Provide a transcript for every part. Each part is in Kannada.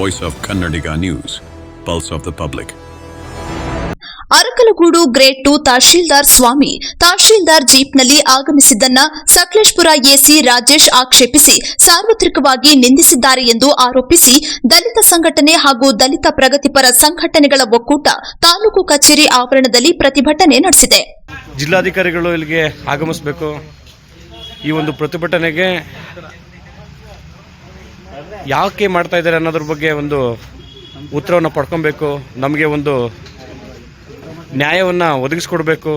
voice of Kannadiga news pulse of the public Arakalagudu grade two tahsildar Swamy tahsildar ಜೀಪ್ನಲ್ಲಿ ಆಗಮಿಸಿದ್ದನ್ನ ಸಕಲೇಶ್ಪುರ ಎಸಿ ರಾಜೇಶ್ ಆಕ್ಷೇಪಿಸಿ ಸಾರ್ವತ್ರಿಕವಾಗಿ ನಿಂದಿಸಿದ್ದಾರೆ ಎಂದು ಆರೋಪಿಸಿ ದಲಿತ ಸಂಘಟನೆ ಹಾಗೂ ದಲಿತ ಪ್ರಗತಿಪರ ಸಂಘಟನೆಗಳ ಒಕ್ಕೂಟ ತಾಲೂಕು ಕಚೇರಿ ಆವರಣದಲ್ಲಿ ಪ್ರತಿಭಟನೆ ನಡೆಸಿದೆ. ಜಿಲ್ಲಾಧಿಕಾರಿಗಳು ಇಲ್ಲಿಗೆ ಆಗಮಿಸಬೇಕು. ಈ ಒಂದು ಪ್ರತಿಭಟನೆಗೆ ಯಾಕೆ ಮಾಡ್ತಾ ಇದ್ದಾರೆ ಅನ್ನೋದ್ರ ಬಗ್ಗೆ ಒಂದು ಉತ್ತರವನ್ನು ಪಡ್ಕೊಬೇಕು, ನಮಗೆ ಒಂದು ನ್ಯಾಯವನ್ನು ಒದಗಿಸ್ಕೊಡ್ಬೇಕು.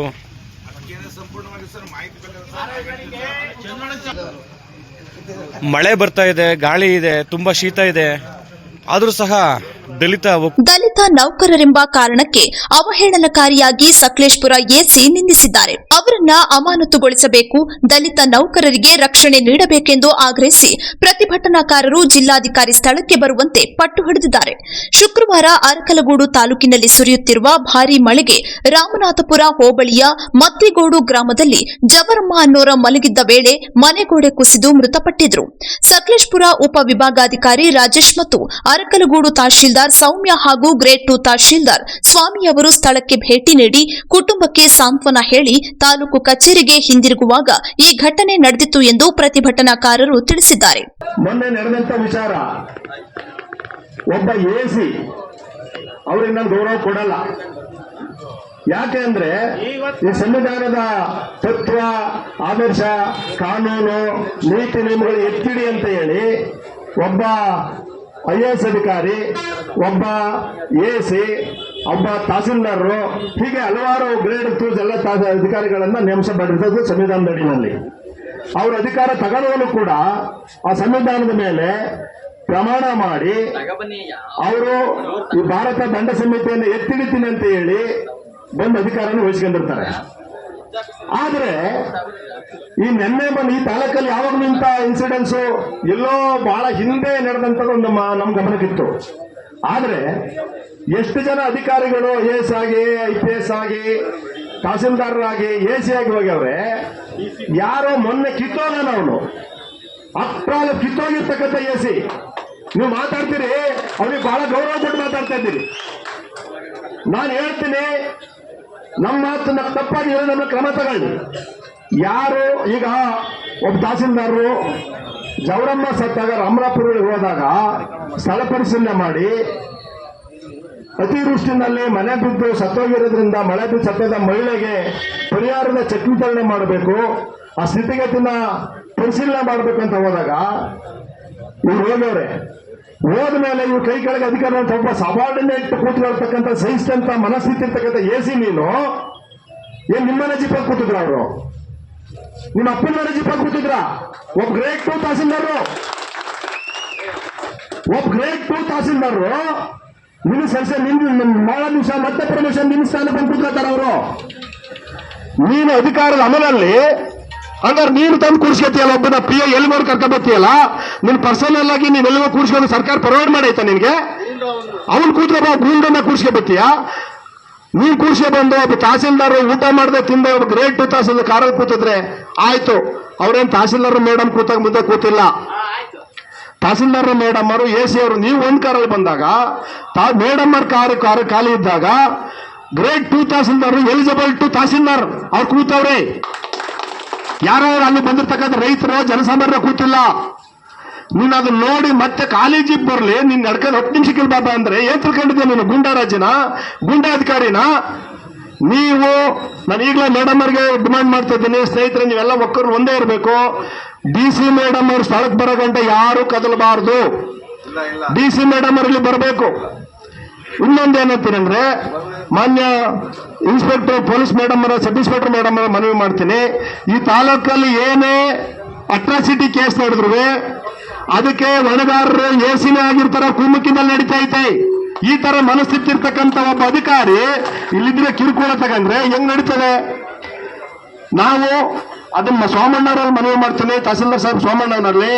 ಮಳೆ ಬರ್ತಾ ಇದೆ, ಗಾಳಿ ಇದೆ, ತುಂಬ ಶೀತ ಇದೆ. ಆದರೂ ಸಹ ದಲಿತ ದಲಿತ ನೌಕರರೆಂಬ ಕಾರಣಕ್ಕೆ ಅವಹೇಳನಕಾರಿಯಾಗಿ ಸಕಲೇಶ್ಪುರ ಎಸಿ ನಿಂದಿಸಿದ್ದಾರೆ. ಅವರನ್ನ ಅಮಾನತುಗೊಳಿಸಬೇಕು, ದಲಿತ ನೌಕರರಿಗೆ ರಕ್ಷಣೆ ನೀಡಬೇಕೆಂದು ಆಗ್ರಹಿಸಿ ಪ್ರತಿಭಟನಾಕಾರರು ಜಿಲ್ಲಾಧಿಕಾರಿ ಸ್ಥಳಕ್ಕೆ ಬರುವಂತೆ ಪಟ್ಟು ಹಿಡಿದಿದ್ದಾರೆ. ಶುಕ್ರವಾರ ಅರಕಲಗೂಡು ತಾಲೂಕಿನಲ್ಲಿ ಸುರಿಯುತ್ತಿರುವ ಭಾರೀ ಮಳೆಗೆ ರಾಮನಾಥಪುರ ಹೋಬಳಿಯ ಮತ್ತಿಗೋಡು ಗ್ರಾಮದಲ್ಲಿ ಜವರಮ್ಮ ಅನ್ನೋರ ಮಲಗಿದ್ದ ವೇಳೆ ಮನೆಗೋಡೆ ಕುಸಿದು ಮೃತಪಟ್ಟಿದ್ರು. ಸಕಲೇಶ್ಪುರ ಉಪವಿಭಾಗಾಧಿಕಾರಿ ರಾಜೇಶ್ ಮತ್ತು ಅರಕಲಗೂಡು ತಹಶೀಲ್ದಾರ್ ಸೌಮ್ಯ ಹಾಗೂ ಗ್ರೇಟ್ ಟು ತಹಶೀಲ್ದಾರ್ ಸ್ವಾಮಿಯವರು ಸ್ಥಳಕ್ಕೆ ಭೇಟಿ ನೀಡಿ ಕುಟುಂಬಕ್ಕೆ ಸಾಂತ್ವನ ಹೇಳಿ ತಾಲೂಕು ಕಚೇರಿಗೆ ಹಿಂದಿರುಗುವಾಗ ಈ ಘಟನೆ ನಡೆದಿತ್ತು ಎಂದು ಪ್ರತಿಭಟನಾಕಾರರು ತಿಳಿಸಿದ್ದಾರೆ. ಮೊನ್ನೆ ನಡೆದಂತ ವಿಚಾರ, ಒಬ್ಬ ಎಸಿ ಅವರಿಂದ ಗೌರವ ಕೊಡಲ್ಲ. ಯಾಕೆ ಅಂದ್ರೆ ಈ ಸಂವಿಧಾನದ ತತ್ವ, ಆದರ್ಶ, ಕಾನೂನು, ನೀತಿ ನಿಯಮಗಳು ಎತ್ತಿಡಿ ಅಂತ ಹೇಳಿ ಒಬ್ಬ ಐ ಎ ಎಸ್ ಅಧಿಕಾರಿ, ಒಬ್ಬ ಎ ಸಿ, ಒಬ್ಬ ತಹಸೀಲ್ದಾರರು, ಹೀಗೆ ಹಲವಾರು ಗ್ರೇಡ್ ಟೂಸ್ ಎಲ್ಲ ಅಧಿಕಾರಿಗಳನ್ನು ಅವರ ಸಂವಿಧಾನದ ಅಡಿಯಲ್ಲಿ. ಅವ್ರ ಅಧಿಕಾರ ತಗೊಳ್ಳಲು ಕೂಡ ಆ ಸಂವಿಧಾನದ ಮೇಲೆ ಪ್ರಮಾಣ ಮಾಡಿ ಅವರು ಈ ಭಾರತ ದಂಡ ಸಂಹಿತೆಯನ್ನು ಎತ್ತಿಡಿತೀನಿ ಅಂತ ಹೇಳಿ ಬಂದು ಅಧಿಕಾರವನ್ನು ವಹಿಸ್ಕೊಂಡಿರ್ತಾರೆ. ಆದ್ರೆ ಈ ನೆನ್ನೆ ಬಂದು ಈ ತಾಲೂಕಲ್ಲಿ ಯಾವಾಗ ನಿಂತ ಇನ್ಸಿಡೆನ್ಸ್ ಎಲ್ಲೋ ಬಹಳ ಹಿಂದೆ ನಡೆದಂತ ಒಂದು ನಮ್ಮ ನಮ್ ಗಮನಕ್ಕಿತ್ತು. ಆದ್ರೆ ಎಷ್ಟು ಜನ ಅಧಿಕಾರಿಗಳು ಎ ಎಸ್ ಆಗಿ ಐ ಪಿ ಎಸ್ ಆಗಿ, ತಹಸೀಲ್ದಾರರಾಗಿ ಎ ಸಿ ಆಗಿ ಹೋಗ್ಯವ್ರೆ, ಯಾರೋ ಮೊನ್ನೆ ಕಿತ್ತೋನ ಅವನು. ಅಪ್ರಾಲ ಕಿತ್ತೋಗಿರ್ತಕ್ಕಂಥ ಎ ಸಿ ನೀವು ಮಾತಾಡ್ತೀರಿ ಅವ್ರಿಗೆ ಬಹಳ ಗೌರವ ಕೊಟ್ಟು ಮಾತಾಡ್ತಾ ಇದ್ದೀರಿ. ನಾನು ಹೇಳ್ತೀನಿ ನಮ್ಮ ಮಾತನ್ನ ಹೇಳಿ ನಮ್ಮ ಕ್ರಮ ತಗೊಳ್ಳಿ. ಯಾರು ಈಗ ಒಬ್ಬ ತಹಸೀಲ್ದಾರರು ಜವರಮ್ಮ ಸತ್ತಾಗ ರಾಮರಾಪುರಗಳಿಗೆ ಹೋದಾಗ ಸ್ಥಳ ಪರಿಶೀಲನೆ ಮಾಡಿ ಅತಿವೃಷ್ಟಿನಲ್ಲಿ ಮನೆ ಬಿದ್ದು ಸತ್ತೋಗಿರೋದ್ರಿಂದ ಮಳೆ ಬಿದ್ದು ಸತ್ತದ ಮಹಿಳೆಗೆ ಪರಿಹಾರದ ಚೆಕ್ ವಿತರಣೆ ಮಾಡಬೇಕು, ಆ ಸ್ಥಿತಿಗತಿನ ಪರಿಶೀಲನೆ ಅಂತ ಹೋದಾಗ, ಇವ್ರು ಹೋಗವ್ರೆ ಹೋದ್ಮೇಲೆ ಇವ್ರು ಕೈ ಕೆಳಗೆ ಅಧಿಕಾರ ಒಬ್ಬ ಸಬಾರ್ಡಿನೇಟ್ ಕೂತ್ಕೊಳ್ತಕ್ಕಂಥ ಅಂತ ಮನಸ್ಥಿತಿ ಇರ್ತಕ್ಕಂಥ ಎ ಸಿ ನೀನು, ಏನ್ ನಿಮ್ಮನೆ ಜಿಪ್ಪಾಗಿ ಕೂತಿದ್ರ ಅವರು? ನಿಮ್ಮ ಅಪ್ಪನ ಮನೆ ಜಿಪ್ಪಾಗಿ ಕೂತಿದ್ರ? ಒಬ್ಬ ಗ್ರೇಟ್ ಟೂ ತಹಸೀಲ್ದಾರು. ಒಬ್ಬ ಗ್ರೇಟ್ ಟೂ ತಹಸೀಲ್ದಾರರು ನಿನ್ನ ಸೆಲ್ಸ, ನಿನ್ನ ಬಹಳ ನಿಮಿಷ ಮತ್ತೆ ಪ್ರಮೋಷನ್ ನಿನ್ನ ಸ್ಥಾನ ಬಂದು ಅವರು. ನೀನು ಅಧಿಕಾರದ ಅಮಲಲ್ಲಿ ಹಂಗಾರೆ ನೀನು ತಂದು ಕೂರ್ಸ್ಕೊತೀಯಲ್ಲ ಒಬ್ಬನ ಪಿ ಎ ಎಲ್ಲಿ ಮಾಡಿ ಕರ್ಕೊಂಬತ್ತೀಯಲ್ಲ? ನಿನ್ ಪರ್ಸನಲ್ ಆಗಿ ನೀನು ಎಲ್ಲಿಗೋ ಕೂರ್ಸ್ಕೊಂಡು ಸರ್ಕಾರ ಪ್ರೊವೈಡ್ ಮಾಡೈತಾ ನಿನಗೆ? ಅವನ್ ಕೂತ್ಕೊಬ ಗೂಂಡನ್ನ ಕೂರ್ಸ್ಕೊಬತ್ತೀಯ? ನೀನ್ ಕೂರ್ಸ್ಕೊ ಬಂದು ಒಬ್ಬ ತಹಸೀಲ್ದಾರ್ ಊಟ ಮಾಡದೆ, ತಿಂದ, ಒಬ್ಬ ಗ್ರೇಟ್ ಟು ತಹಸೀಲ್ದಾರ್ ಕಾರಲ್ಲಿ ಕೂತಿದ್ರೆ ಆಯ್ತು. ಅವ್ರೇನ್ ತಹಸೀಲ್ದಾರ್ ಮೇಡಮ್ ಕೂತಾಗ ಮುಂದೆ ಕೂತಿಲ್ಲ. ತಹಸೀಲ್ದಾರ್ ಮೇಡಮ್ ಅವರು ಎ ಸಿ ಅವರು, ನೀವು ಒಂದು ಕಾರಲ್ಲಿ ಬಂದಾಗ, ತಾ ಮೇಡಮ್ ಅವ್ರ ಕಾರ್ ಕಾರ್ ಖಾಲಿ ಇದ್ದಾಗ grade two tahsildar eligible to tahsildar, ಅವ್ರು ಕೂತವ್ರೆ. ಯಾರೋ ಅಲ್ಲಿ ಬಂದಿರ್ತಕ್ಕಂಥ ರೈತರು ಜನಸಾಮಾನ್ಯರು ಕೂತಿಲ್ಲ. ನೀನು ಅದನ್ನ ನೋಡಿ ಮತ್ತೆ ಕಾಲೇಜಿಗೆ ಬರಲಿ ನೀನ್ ನಡ್ಕೊಂಡು ಹತ್ತು ನಿಮಿಷಕ್ಕೆ ಬಾಬಾ ಅಂದ್ರೆ ಏನ್ ತಿಳ್ಕೊಂಡಿದ್ದೆ ನೀನು ಗುಂಡಾರಾಜನ ಗುಂಡಾಧಿಕಾರಿನ? ನೀವು ನಾನು ಈಗಲೇ ಮೇಡಮ್ ಅವ್ರಿಗೆ ಡಿಮಾಂಡ್ ಮಾಡ್ತಾ ಇದ್ದೀನಿ ಸ್ನೇಹಿತರೆ ನೀವೆಲ್ಲ ಒಕ್ಕರು ಒಂದೇ ಇರಬೇಕು. ಡಿ ಸಿ ಮೇಡಮ್ ಅವ್ರು ಸ್ಥಳಕ್ಕೆ ಬರೋ ಗಂಟೆ ಯಾರು ಕದಲಬಾರದು. ಡಿ ಸಿ ಮೇಡಮ್ ಅವ್ರಲ್ಲಿ ಬರಬೇಕು. ಇನ್ನೊಂದು ಏನಂತೀನಿ ಅಂದ್ರೆ ಮಾನ್ಯ ಇನ್ಸ್ಪೆಕ್ಟರ್ ಪೊಲೀಸ್ ಮೇಡಮ್ ಅವರ ಸಬ್ ಇನ್ಸ್ಪೆಕ್ಟರ್ ಮೇಡಮ್ ಅವರ ಮನವಿ ಮಾಡ್ತೀನಿ. ಈ ತಾಲೂಕಲ್ಲಿ ಏನೇ ಅಟ್ರಾಸಿಟಿ ಕೇಸ್ ನಡೆದ್ರು ಅದಕ್ಕೆ ಹೊಣೆಗಾರರು ಎಸಿನೇ ಆಗಿರ್ತಾರ, ಕುಮ್ಮಕ್ಕಿನಲ್ಲಿ ನಡೀತಾ ಐತೆ. ಈ ತರ ಮನಸ್ಥಿತಿ ಇರ್ತಕ್ಕಂಥ ಒಬ್ಬ ಅಧಿಕಾರಿ ಇಲ್ಲಿದ್ರೆ ಕಿರುಕುಳ ತಗೊಂಡ್ರೆ ಹೆಂಗ್ ನಡೀತದೆ? ನಾವು ಅದನ್ನ ಸೋಮಣ್ಣವ್ರಲ್ಲಿ ಮನವಿ ಮಾಡ್ತೀನಿ, ತಹಸೀಲ್ದಾರ್ ಸಾಹೇಬ್ ಸೋಮಣ್ಣವ್ರಲ್ಲಿ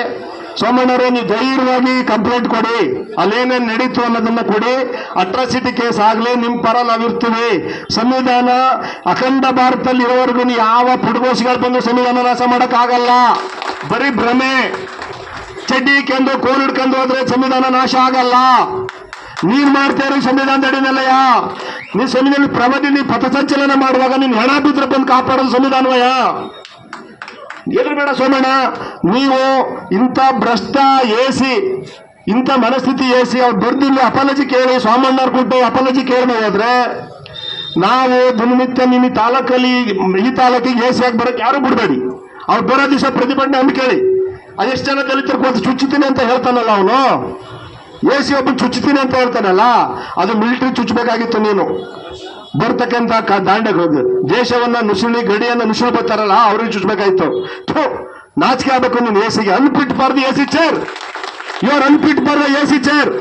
ಸೋಮಣ್ಣವ್ರೆ ನೀವು ಧೈರ್ಯವಾಗಿ ಕಂಪ್ಲೇಂಟ್ ಕೊಡಿ. ಅಲ್ಲೇನೇನು ನಡೀತು ಅನ್ನೋದನ್ನ ಕೊಡಿ. ಅಟ್ರಾಸಿಟಿ ಕೇಸ್ ಆಗ್ಲಿ ನಿಮ್ಮ ಪರ ನಾವಿರ್ತೀವಿ. ಸಂವಿಧಾನ ಅಖಂಡ ಭಾರತದಲ್ಲಿ ಇರೋವರೆಗೂ ಯಾವ ಪುಡ್ಗೋಸಿಗಳು ಬಂದು ಸಂವಿಧಾನ ನಾಶ ಮಾಡೋಕ್ಕಾಗಲ್ಲ. ಬರೀ ಭ್ರಮೆ. ಚಡ್ಡಿ ಕೆಂದು ಕೋಲ್ ಹಿಡ್ಕೊಂಡು ಹೋದ್ರೆ ಸಂವಿಧಾನ ನಾಶ ಆಗಲ್ಲ. ನೀನ್ ಮಾಡ್ತಾ ಇರೋ ಸಂವಿಧಾನದ ಅಡಿನಲ್ಲಯ್ಯ. ನೀನ್ ಸಂವಿಧಾನ ಪ್ರವಧಿ ನೀ ಪಥಸಂಚಲನ ಮಾಡುವಾಗ ನೀನ್ ಹೆಣ ಬಿದ್ರೆ ಬಂದು ಕಾಪಾಡೋದು ಸಂವಿಧಾನವಯ್ಯ. ಎದುರು ಬೇಡ ಸೋಮಣ್ಣ, ನೀವು ಇಂಥ ಭ್ರಷ್ಟ ಎಸಿ ಇಂಥ ಮನಸ್ಥಿತಿ ಎಸಿ ಅವ್ರು ಬರ್ದಿಲ್ಲ ಅಪಾಲಜಿ ಕೇಳಿ, ಸೋಮಣ್ಣವ್ರು ಕೊಟ್ಟು ಅಪಾಲಜಿ ಕೇಳದೆ ಹೋದ್ರೆ, ನಾವು ದಿನನಿತ್ಯ ನಿಮ್ಮ ತಾಲೂಕಲ್ಲಿ, ಈ ತಾಲೂಕಿಗೆ ಆಗಿ ಬರಕ್ಕೆ ಯಾರು ಬಿಡಬೇಡಿ. ಅವ್ರು ಬರೋ ದಿವಸ ಪ್ರತಿಭಟನೆ ಅಂತ ಕೇಳಿ. ಅದೆಷ್ಟು ಜನ ದಲಿತರು ಕೂತು ಚುಚ್ಚುತ್ತೀನಿ ಅಂತ ಹೇಳ್ತಾನಲ್ಲ ಅವನು? ಎ ಸಿ ಒಬ್ಬ ಚುಚ್ಚುತ್ತೀನಿ ಅಂತ ಹೇಳ್ತಾನಲ್ಲ, ಅದು ಮಿಲಿಟರಿ ಚುಚ್ಚಬೇಕಾಗಿತ್ತು ನೀನು. ಬರ್ತಕ್ಕಂಥ ಕ- ಹೋಗಿ ದೇಶವನ್ನ ನುಸುಳಿ ಗಡಿಯನ್ನ ನುಸುಳಿ ಬರ್ತಾರಲ್ಲ ಅವ್ರಿಗೆ ಚುಚ್ಚಬೇಕಾಯ್ತು ಥು, ನಾಚಿಕೆ ಆಗ್ಬೇಕು ನೀನು ಎ ಸಿಗೆ ಅನ್ಪಿಟ್ ಬಾರ್ದು ಎ ಸಿ ಚೇರ್ ಇವ್ರ ಅನ್ಪಿಟ್ ಬಾರ್ದ ಸಿ ಚೇರ್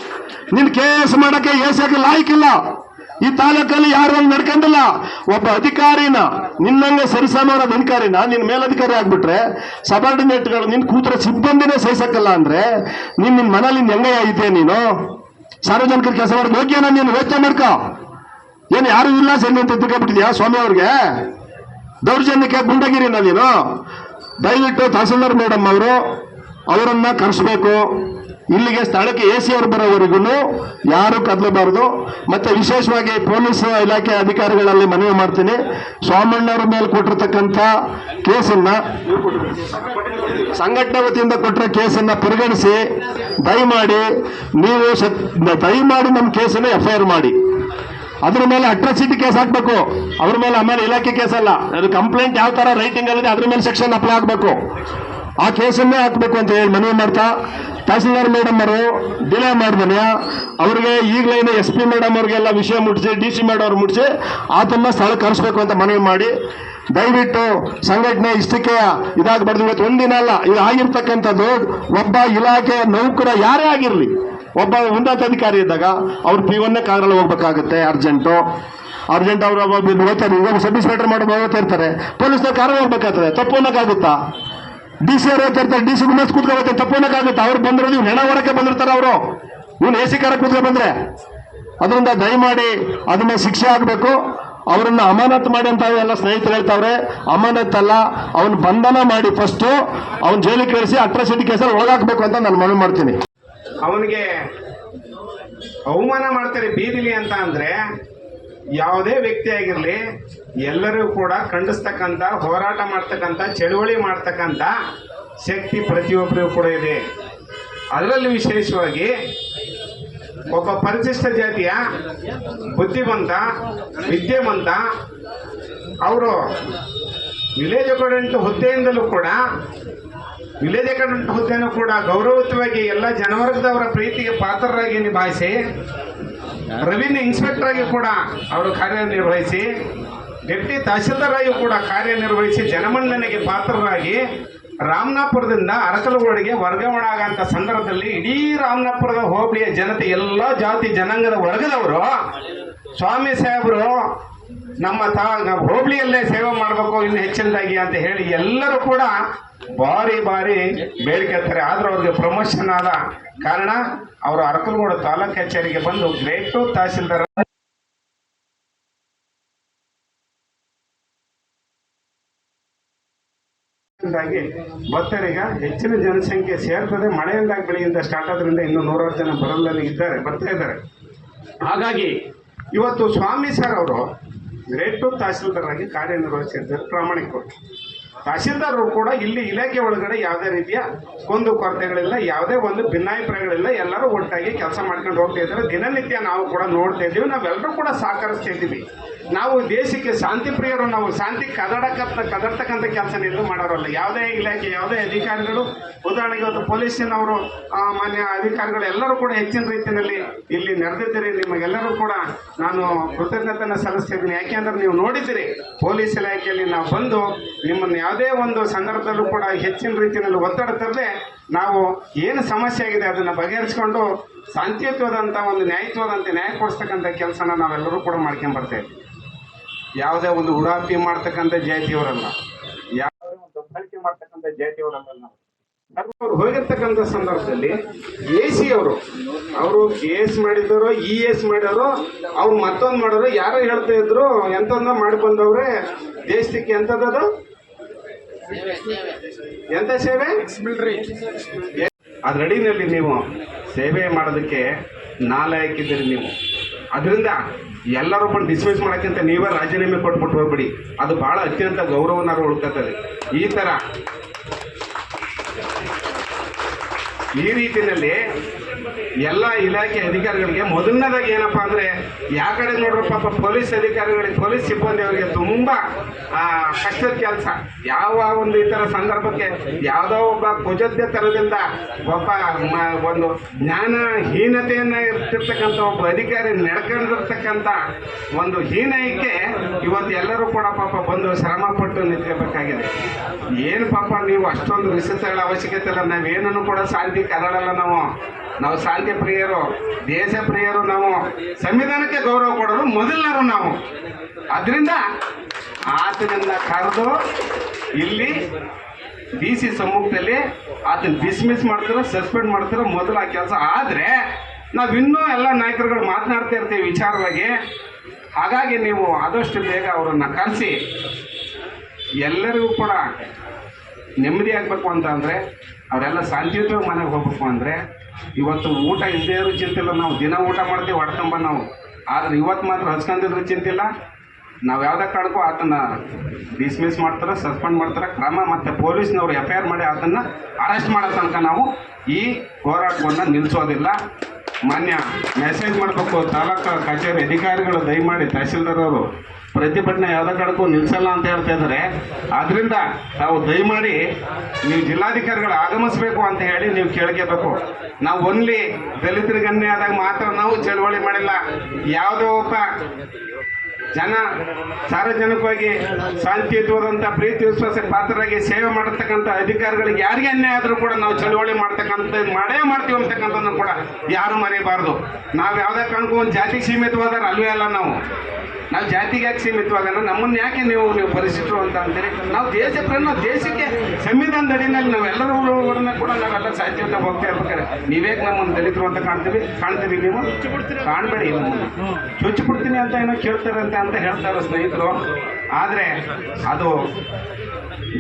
ನಿನ್ ಕೆ ಎಸ್ ಮಾಡಕ್ಕೆ ಎ ಸಿ ಲಾಯ್ಕಿಲ್ಲ ಈ ತಾಲೂಕಲ್ಲಿ ಯಾರು ಒಂದು ನಡ್ಕೊಂಡಿಲ್ಲ. ಒಬ್ಬ ಅಧಿಕಾರಿನ ನಿನ್ನಂಗೆ ಸರಿಸಮಾನ ಅಧಿಕಾರಿನ ನಿನ್ ಮೇಲಧಿಕಾರಿ ಆಗ್ಬಿಟ್ರೆ ಸಬಾರ್ಡಿನೇಟ್ಗಳು ನಿನ್ ಕೂತ್ರ ಸಿಬ್ಬಂದಿನೇ ಸಹಿಸಕ್ಕಲ್ಲ ಅಂದ್ರೆ ನೀನ್ ನಿನ್ ಮನೇಲಿ ಹೆಂಗ ಇದೆಯಾ ನೀನು? ಸಾರ್ವಜನಿಕರ ಕೆಲಸ ಮಾಡೋದು ಹೋಗ್ಯಾನ ನೀನು? ಯೋಚನೆ ಮಾಡ್ಕೋ. ಏನು ಯಾರು ಇಲ್ಲ ಸೆನ್ನೆ ಅಂತ ತಿಳ್ಕೊಂಡ್ಬಿಟ್ಟಿದ್ಯಾ ಸ್ವಾಮಿ ಅವ್ರಿಗೆ? ದೌರ್ಜನ್ಯಕ್ಕೆ ಗುಂಡಗಿರಿ ನೀನು ದಯವಿಟ್ಟು ತಹಸೀಲ್ದಾರ್ ಮೇಡಮ್ ಅವರು, ಅವರನ್ನ ಕರೆಸ್ಬೇಕು. ಇಲ್ಲಿಗೆ ಸ್ಥಳಕ್ಕೆ ಎ ಸಿ ಅವರು ಬರೋವರೆಗೂ ಯಾರು ಕದಲಬಾರದು. ಮತ್ತೆ ವಿಶೇಷವಾಗಿ ಪೊಲೀಸ್ ಇಲಾಖೆ ಅಧಿಕಾರಿಗಳಲ್ಲಿ ಮನವಿ ಮಾಡ್ತೀನಿ. ಸ್ವಾಮಣ್ಣವ್ರ ಮೇಲೆ ಕೊಟ್ಟಿರ್ತಕ್ಕಂಥ ಕೇಸನ್ನ, ಸಂಘಟನೆ ವತಿಯಿಂದ ಕೊಟ್ಟಿರೋ ಕೇಸನ್ನ ಪರಿಗಣಿಸಿ, ದಯಮಾಡಿ ನೀವು ದಯಮಾಡಿ ನಮ್ಮ ಕೇಸನ್ನ ಎಫ್ ಐ ಆರ್ ಮಾಡಿ. ಅದ್ರ ಮೇಲೆ ಅಟ್ರಾಸಿಟಿ ಕೇಸ್ ಹಾಕ್ಬೇಕು. ಅವ್ರ ಮೇಲೆ ಆಮೇಲೆ ಇಲಾಖೆ ಕೇಸ್ ಅಲ್ಲ. ಅದು ಕಂಪ್ಲೇಂಟ್ ಯಾವ ತರ ರೈಟಿಂಗ್ ಅಲ್ಲಿದೆ ಅದ್ರ ಮೇಲೆ ಸೆಕ್ಷನ್ ಅಪ್ಲೈ ಆಗ್ಬೇಕು. ಆ ಕೇಸನ್ನೇ ಹಾಕ್ಬೇಕು ಅಂತ ಹೇಳಿ ಮನವಿ ಮಾಡ್ತಾ, ತಹಸೀಲ್ದಾರ್ ಮೇಡಮ್ ಅವರು ಡಿಲೇ ಮಾಡ್ದನೆ ಅವ್ರಿಗೆ ಈಗಲೇ ಎಸ್ ಪಿ ಮೇಡಮ್ ಅವ್ರಿಗೆಲ್ಲ ವಿಷಯ ಮುಟ್ಟಿಸಿ ಡಿ ಸಿ ಮೇಡಮ್ ಅವ್ರು ಮುಟ್ಟಿಸಿ ಆತನ್ನ ಸ್ಥಳ ಕರೆಸ್ಬೇಕು ಅಂತ ಮನವಿ ಮಾಡಿ. ದಯವಿಟ್ಟು ಸಂಘಟನೆ ಇಷ್ಟಕ್ಕೆ ಇದಾಗಬಾರ್ದು. ಇವತ್ತು ಒಂದಿನ ಅಲ್ಲ, ಇದು ಆಗಿರ್ತಕ್ಕಂಥದ್ದು ಒಬ್ಬ ಇಲಾಖೆ ನೌಕರ ಯಾರೇ ಆಗಿರಲಿ ಒಬ್ಬ ಉನ್ನತ ಅಧಿಕಾರಿ ಇದ್ದಾಗ ಅವ್ರು ಪಿ ಒನ್ನೇ ಕಾರಲ್ಲಿ ಹೋಗ್ಬೇಕಾಗುತ್ತೆ ಅರ್ಜೆಂಟು ಅರ್ಜೆಂಟ್ ಅವರು ಈಗ ಸಬ್ ಇನ್ಸ್ಪೆಕ್ಟರ್ ಮಾಡಿ ಹೋಗ್ತಾ ಇರ್ತಾರೆ. ಪೊಲೀಸ್ನವ್ರು ಕಾರಲ್ಲಿ ಹೋಗ್ಬೇಕಾಗ್ತದೆ, ತಪ್ಪು ಅನ್ನೋಕ್ಕಾಗುತ್ತಾ? ಡಿ ಸಿ ಅವ್ರು ಹೋಗ್ತಾ ಇರ್ತಾರೆ ಡಿ ಸಿ ಗುಮ್ಮಸ್ ಕೂತ್ಕೋಬೇಕು, ತಪ್ಪು ಅನ್ನೋಕ್ಕಾಗುತ್ತಾ? ಅವ್ರು ಬಂದ್ರೆ ನೀವು ಹೆಣ ಹೊರಕ್ಕೆ ಬಂದಿರ್ತಾರೆ ಅವರು. ಇವ್ನು ಎ ಸಿ ಕಾರ ಕೂತ್ಕೊ ಬಂದ್ರೆ. ಅದರಿಂದ ದಯಮಾಡಿ ಅದನ್ನ ಶಿಕ್ಷೆ ಆಗಬೇಕು. ಅವರನ್ನ ಅಮಾನತ್ ಮಾಡಿ ಅಂತ ಎಲ್ಲ ಸ್ನೇಹಿತರು ಹೇಳ್ತಾವ್ರೆ, ಅಮಾನತ್ ಅಲ್ಲ, ಅವನ್ ಬಂಧನ ಮಾಡಿ ಫಸ್ಟು ಅವ್ನ ಜೈಲಿಗೆ ಕಳಿಸಿ ಅಟ್ರಾಸಿಟಿ ಕೇಸಲ್ಲಿ ಒಳಗಾಕ್ಬೇಕು ಅಂತ ನಾನು ಮನವಿ ಮಾಡ್ತೀನಿ. ಅವನಿಗೆ ಅವಮಾನ ಮಾಡ್ತಾರೆ ಬೀದಿಲಿ ಅಂತ ಅಂದರೆ ಯಾವುದೇ ವ್ಯಕ್ತಿ ಆಗಿರಲಿ, ಎಲ್ಲರೂ ಕೂಡ ಖಂಡಿಸ್ತಕ್ಕಂಥ ಹೋರಾಟ ಮಾಡ್ತಕ್ಕಂಥ, ಚಳುವಳಿ ಮಾಡ್ತಕ್ಕಂಥ ಶಕ್ತಿ ಪ್ರತಿಯೊಬ್ಬರಿಗೂ ಕೂಡ ಇದೆ. ಅದರಲ್ಲಿ ವಿಶೇಷವಾಗಿ ಒಬ್ಬ ಪರಿಶಿಷ್ಟ ಜಾತಿಯ ಬುದ್ಧಿವಂತ, ವಿದ್ಯಾವಂತ, ಅವರು ವಿಲೇಜ್ ಅಕಾಡೆಂಟ್ ಹುದ್ದೆಯಿಂದಲೂ ಕೂಡ ವಿಲೇಜ್ ಹುದ್ದೆನೂ ಕೂಡ ಗೌರವಯುತವಾಗಿ ಎಲ್ಲ ಜನವರ್ಗದವರ ಪ್ರೀತಿಗೆ ಪಾತ್ರರಾಗಿ ನಿಭಾಯಿಸಿ ರೆವಿನ್ಯೂ ಇನ್ಸ್ಪೆಕ್ಟರ್ ಆಗಿ ಕೂಡ ಅವರು ಕಾರ್ಯನಿರ್ವಹಿಸಿ ಡೆಪ್ಟಿ ತಹಶೀಲ್ದಾರ್ ಆಗಿ ಕೂಡ ಕಾರ್ಯನಿರ್ವಹಿಸಿ ಜನಮನ್ನಣೆಗೆ ಪಾತ್ರರಾಗಿ ರಾಮನಾಪುರದಿಂದ ಅರಕಲಗೋಡಿಗೆ ವರ್ಗಾವಣೆ ಆಗಂತ ಸಂದರ್ಭದಲ್ಲಿ ಇಡೀ ರಾಮನಾಪುರದ ಹೋಬಳಿಯ ಜನತೆ, ಎಲ್ಲ ಜಾತಿ ಜನಾಂಗದ ವರ್ಗದವರು, ಸ್ವಾಮಿ ಸಾಹೇಬರು ನಮ್ಮ ತಾ ನಾವು ಹೋಬಳಿಯಲ್ಲೇ ಸೇವೆ ಮಾಡಬೇಕು, ಇನ್ನು ಹೆಚ್ಚಿನದಾಗಿ ಅಂತ ಹೇಳಿ ಎಲ್ಲರೂ ಕೂಡ ಬಾರಿ ಬಾರಿ ಬೇಡಿಕೆತ್ತಾರೆ ಆದರೂ ಅವ್ರಿಗೆ ಪ್ರಮೋಷನ್ ಆದ ಕಾರಣ ಅವರು ಅರಕಲಗೂಡು ತಾಲೂಕು ಕಚೇರಿಗೆ ಬಂದು ಗ್ರೇಟು ತಹಸೀಲ್ದಾರ್ ಭಕ್ತರೀಗ ಹೆಚ್ಚಿನ ಜನಸಂಖ್ಯೆ ಸೇರ್ತದೆ. ಮಳೆಯಿಂದಾಗಿ ಬೆಳೆಯಿಂದ ಸ್ಟಾರ್ಟ್ ಆದ್ರಿಂದ ಇನ್ನು ನೂರಾರು ಜನ ಬರಲ್ಲಿ ಇದ್ದಾರೆ ಬರ್ತಾ ಇದ್ದಾರೆ. ಹಾಗಾಗಿ ಇವತ್ತು ಸ್ವಾಮಿ ಸರ್ ಅವರು ಗ್ರೇಟ್ ಟು ತಹಸೀಲ್ದಾರ್ ಆಗಿ ಕಾರ್ಯನಿರ್ವಹಿಸಿದ್ದಾರೆ ಪ್ರಾಮಾಣಿಕರು ತಹಸೀಲ್ದಾರರು ಕೂಡ ಇಲ್ಲಿ ಇಲಾಖೆ ಒಳಗಡೆ ಯಾವುದೇ ರೀತಿಯ ಕೊಂದು ಕೊರತೆಗಳಿಲ್ಲ, ಯಾವುದೇ ಒಂದು ಭಿನ್ನಾಭಿಪ್ರಾಯಗಳಿಲ್ಲ, ಎಲ್ಲರೂ ಒಟ್ಟಾಗಿ ಕೆಲಸ ಮಾಡ್ಕೊಂಡು ಹೋಗ್ತಾ ಇದ್ದಾರೆ. ದಿನನಿತ್ಯ ನಾವು ಕೂಡ ನೋಡ್ತಾ ಇದ್ದೀವಿ, ನಾವೆಲ್ಲರೂ ಕೂಡ ಸಹಕರಿಸ್ತಾ ಇದ್ದೀವಿ. ನಾವು ದೇಶಕ್ಕೆ ಶಾಂತಿ ಪ್ರಿಯರು, ನಾವು ಶಾಂತಿ ಕದಡಕತ್ತ ಕದಡ್ತಕ್ಕಂಥ ಕೆಲಸ ಎಲ್ಲೂ ಮಾಡೋರಲ್ಲ. ಯಾವುದೇ ಇಲಾಖೆ, ಯಾವುದೇ ಅಧಿಕಾರಿಗಳು, ಉದಾಹರಣೆಗೆ ಇವತ್ತು ಪೊಲೀಸಿನವರು ಮಾನ್ಯ ಅಧಿಕಾರಿಗಳು ಎಲ್ಲರೂ ಕೂಡ ಹೆಚ್ಚಿನ ರೀತಿಯಲ್ಲಿ ಇಲ್ಲಿ ನೆರೆದಿದ್ದೀರಿ ನಿಮಗೆಲ್ಲರೂ ಕೂಡ ನಾನು ಕೃತಜ್ಞತೆಯನ್ನು ಸಲ್ಲಿಸ್ತಿದ್ದೀನಿ. ಯಾಕೆಂದ್ರೆ ನೀವು ನೋಡಿದ್ದೀರಿ, ಪೊಲೀಸ್ ಇಲಾಖೆಯಲ್ಲಿ ನಾವು ಬಂದು ನಿಮ್ಮನ್ನು ಯಾವುದೇ ಒಂದು ಸಂದರ್ಭದಲ್ಲೂ ಕೂಡ ಹೆಚ್ಚಿನ ರೀತಿಯಲ್ಲಿ ಒತ್ತಡ ತರದೆ ನಾವು ಏನು ಸಮಸ್ಯೆ ಆಗಿದೆ ಅದನ್ನು ಬಗೆಹರಿಸ್ಕೊಂಡು ಶಾಂತಿಯುತವಾದಂಥ ಒಂದು ನ್ಯಾಯಯುತವಾದಂಥ ನ್ಯಾಯ ಕೊಡಿಸ್ತಕ್ಕಂಥ ಕೆಲಸನ ನಾವೆಲ್ಲರೂ ಕೂಡ ಮಾಡ್ಕೊಂಡ್ ಬರ್ತೇವೆ ಯಾವುದೇ ಒಂದು ಉಡಾಪಿ ಮಾಡ್ತಕ್ಕಂಥ ಜಾತಿಯವರಲ್ಲ. ಯಾವುದೇ ಒಂದು ದಬ್ಬಾಳಿಕೆ ಮಾಡ್ತಕ್ಕಂಥ ಜಾತಿಯವರಲ್ಲ ಅವರು ಹೋಗಿರ್ತಕ್ಕಂಥ ಸಂದರ್ಭದಲ್ಲಿ ಎ ಸಿ ಅವರು ಅವರು ಕೆ ಎಸ್ ಮಾಡಿದವರು ಇ ಎಸ್ ಮಾಡ್ಯಾರೋ ಅವ್ರು ಮತ್ತೊಂದು ಮಾಡೋರು ಯಾರೋ ಹೇಳ್ತಾ ಇದ್ರು ಎಂತಂದ ಮಾಡಿ ಬಂದವ್ರೆ ದೇಶಕ್ಕೆ ಎಂಥದ್ದು ಎಂತ ಸೇವೆ? ಅದರಡಿನಲ್ಲಿ ನೀವು ಸೇವೆ ಮಾಡೋದಕ್ಕೆ ನಾಲಾಯಕ್ಕಿದ್ದೀರಿ ನೀವು. ಅದರಿಂದ ಎಲ್ಲರೊಬ್ಬರು ಡಿಸ್ಮಿಸ್ ಮಾಡೋಕ್ಕಿಂತ ನೀವೇ ರಾಜೀನಾಮೆ ಕೊಟ್ಬಿಟ್ಟು ಹೋಗ್ಬಿಡಿ. ಅದು ಭಾಳ ಅತ್ಯಂತ ಗೌರವನಾರು ಉಳ್ಕೊತದೆ ಈ ಥರ ಈ ರೀತಿಯಲ್ಲಿ ಎಲ್ಲ ಇಲಾಖೆ ಅಧಿಕಾರಿಗಳಿಗೆ ಮೊದಲನೇದಾಗಿ ಏನಪ್ಪ ಅಂದರೆ ಯಾವ ಕಡೆ ನೋಡ್ರಿ ಪಾಪ ಪೊಲೀಸ್ ಅಧಿಕಾರಿಗಳಿಗೆ, ಪೊಲೀಸ್ ಸಿಬ್ಬಂದಿ ಅವರಿಗೆ ತುಂಬಾ ಕಷ್ಟದ ಕೆಲಸ. ಯಾವ ಒಂದು ಈ ಥರ ಸಂದರ್ಭಕ್ಕೆ ಯಾವುದೋ ಒಬ್ಬ ಕುಜದ್ಯ ತರದಿಂದ ಒಬ್ಬ ಒಂದು ಜ್ಞಾನಹೀನತೆಯನ್ನು ಇರ್ತಿರ್ತಕ್ಕಂಥ ಒಬ್ಬ ಅಧಿಕಾರಿ ನಡ್ಕೊಂಡಿರ್ತಕ್ಕಂಥ ಒಂದು ಹೀನಯಕ್ಕೆ ಇವತ್ತು ಎಲ್ಲರೂ ಕೂಡ ಪಾಪ ಬಂದು ಶ್ರಮ ಪಟ್ಟು ನಿಂತ್ಕೋಬೇಕಾಗಿದೆ. ಏನು ಪಾಪ ನೀವು ಅಷ್ಟೊಂದು ರಿಸರ್ಚ್ಗಳ ಅವಶ್ಯಕತೆ ಇಲ್ಲ, ನಾವೇನನ್ನು ಕೂಡ ಶಾಂತಿ ಕರಡಲ್ಲ ನಾವು. ನಾವು ಶಾಂತಿ ಪ್ರಿಯರು, ದೇಶ ಪ್ರಿಯರು ನಾವು, ಸಂವಿಧಾನಕ್ಕೆ ಗೌರವ ಕೊಡೋರು ಮೊದಲನರು ನಾವು. ಅದರಿಂದ ಆತನನ್ನ ಕರೆದು ಇಲ್ಲಿ ಡಿ ಸಿ ಸಮ್ಮುಖದಲ್ಲಿ ಆತನ ಡಿಸ್ಮಿಸ್ ಮಾಡ್ತಿರೋ ಸಸ್ಪೆಂಡ್ ಮಾಡ್ತಿರೋ ಮೊದಲು ಆ ಕೆಲಸ. ಆದರೆ ನಾವಿನ್ನೂ ಎಲ್ಲ ನಾಯಕರುಗಳು ಮಾತನಾಡ್ತಾ ಇರ್ತೀವಿ ವಿಚಾರವಾಗಿ. ಹಾಗಾಗಿ ನೀವು ಆದಷ್ಟು ಬೇಗ ಅವರನ್ನು ಕರೆಸಿ. ಎಲ್ಲರಿಗೂ ಕೂಡ ನೆಮ್ಮದಿ ಆಗಬೇಕು ಅಂತ ಅಂದರೆ, ಅವರೆಲ್ಲ ಶಾಂತಿಯುತವಾಗಿ ಮನೆಗೆ ಹೋಗ್ಬೇಕು ಅಂದರೆ ಇವತ್ತು ಊಟ ಇಲ್ಲದೇ ಇರೋ ಚಿಂತಿಲ್ಲ ನಾವು ದಿನ ಊಟ ಮಾಡ್ತೀವಿ ಹೊಡ್ತಂಬ ನಾವು. ಆದ್ರೆ ಇವತ್ತು ಮಾತ್ರ ಹಚ್ಕೊಂಡಿದ್ರು ಚಿಂತಿಲ್ಲ. ನಾವು ಯಾವುದೇ ಕಾರಣಕ್ಕೂ ಆತನ ಡಿಸ್ಮಿಸ್ ಮಾಡ್ತಾರೆ ಸಸ್ಪೆಂಡ್ ಮಾಡ್ತಾರೆ. ಕ್ರಮ ಮತ್ತು ಪೊಲೀಸ್ನವ್ರು ಎಫ್ ಐ ಆರ್ ಮಾಡಿ ಆತನ್ನು ಅರೆಸ್ಟ್ ಮಾಡೋ ತನಕ ನಾವು ಈ ಹೋರಾಟವನ್ನು ನಿಲ್ಲಿಸೋದಿಲ್ಲ ಮಾನ್ಯ ಮೆಸೇಜ್ ಮಾಡಬೇಕು ತಾಲೂಕು ಕಚೇರಿ ಅಧಿಕಾರಿಗಳು ದಯಮಾಡಿ ತಹಸೀಲ್ದಾರ್ ಅವರು. ಪ್ರತಿಭಟನೆ ಯಾವುದೇ ಕಡೆಗೂ ನಿಲ್ಲಿಸಲ್ಲ ಅಂತ ಹೇಳ್ತಾ ಇದ್ದಾರೆ. ಆದ್ರಿಂದ ತಾವು ದಯಮಾಡಿ ನೀವು ಜಿಲ್ಲಾಧಿಕಾರಿಗಳು ಆಗಮಿಸಬೇಕು ಅಂತ ಹೇಳಿ ನೀವು ಕೇಳ್ಕೋಬೇಕು. ನಾವು ಓನ್ಲಿ ದಲಿತರಿಗೆ ಅನ್ಯಾಯ ಆದಾಗ ಮಾತ್ರ ನಾವು ಚಳವಳಿ ಮಾಡಿಲ್ಲ. ಯಾವುದೋ ಒಬ್ಬ ಜನ ಸಾರ್ವಜನಿಕವಾಗಿ ಶಾಂತಿಯುತವಾದಂಥ ಪ್ರೀತಿ ವಿಶ್ವಾಸಕ್ಕೆ ಪಾತ್ರರಾಗಿ ಸೇವೆ ಮಾಡತಕ್ಕಂಥ ಅಧಿಕಾರಿಗಳಿಗೆ ಯಾರಿಗೆ ಅನ್ಯಾಯ ಆದರೂ ಕೂಡ ನಾವು ಚಳುವಳಿ ಮಾಡ್ತಕ್ಕಂಥ ಮಾಡೇ ಮಾಡ್ತೀವಿ ಅಂತಕ್ಕಂಥದ್ದನ್ನು ಕೂಡ ಯಾರು ಮರೆಯಬಾರ್ದು ನಾವು ಯಾವುದೇ ಕಾರಣಕ್ಕೂ ಒಂದು ಜಾತಿಗೆ ಸೀಮಿತವಾದ್ರೆ ಅಲ್ವೇ ಅಲ್ಲ ನಾವು. ನಾವು ಜಾತಿಗೆ ಯಾಕೆ ಸೀಮಿತವಾಗಲ್ಲ ನಮ್ಮನ್ನು ಯಾಕೆ ನೀವು ನೀವು ಪರಿಶಿಷ್ಟರು ಅಂತ ಅಂತೀರಿ ನಾವು ದೇಶ ಪ್ರೇಮ ನಾವು ದೇಶಕ್ಕೆ ಸಂವಿಧಾನದ ಅಡಿನಲ್ಲಿ ನಾವೆಲ್ಲರೂ ಕೂಡ ನಾವೆಲ್ಲ ಸಾಹಿತ್ಯವಂತ ಹೋಗ್ತಾ ಇರ್ಬೇಕಾದ್ರೆ ನೀವೇಕ್ ನಮ್ಮನ್ನು ದಲಿತರು ಅಂತ ಕಾಣ್ತೀವಿ ಕಾಣ್ತೀವಿ ನೀವು? ಕಾಣಬೇಡಿ. ಚುಚ್ಚಿಬಿಡ್ತೀನಿ ಅಂತ ಏನೋ ಕೇಳ್ತಾರೆ ಅಂತ ಹೇಳ್ತಾರೆ ಸ್ನೇಹಿತರು, ಆದರೆ ಅದು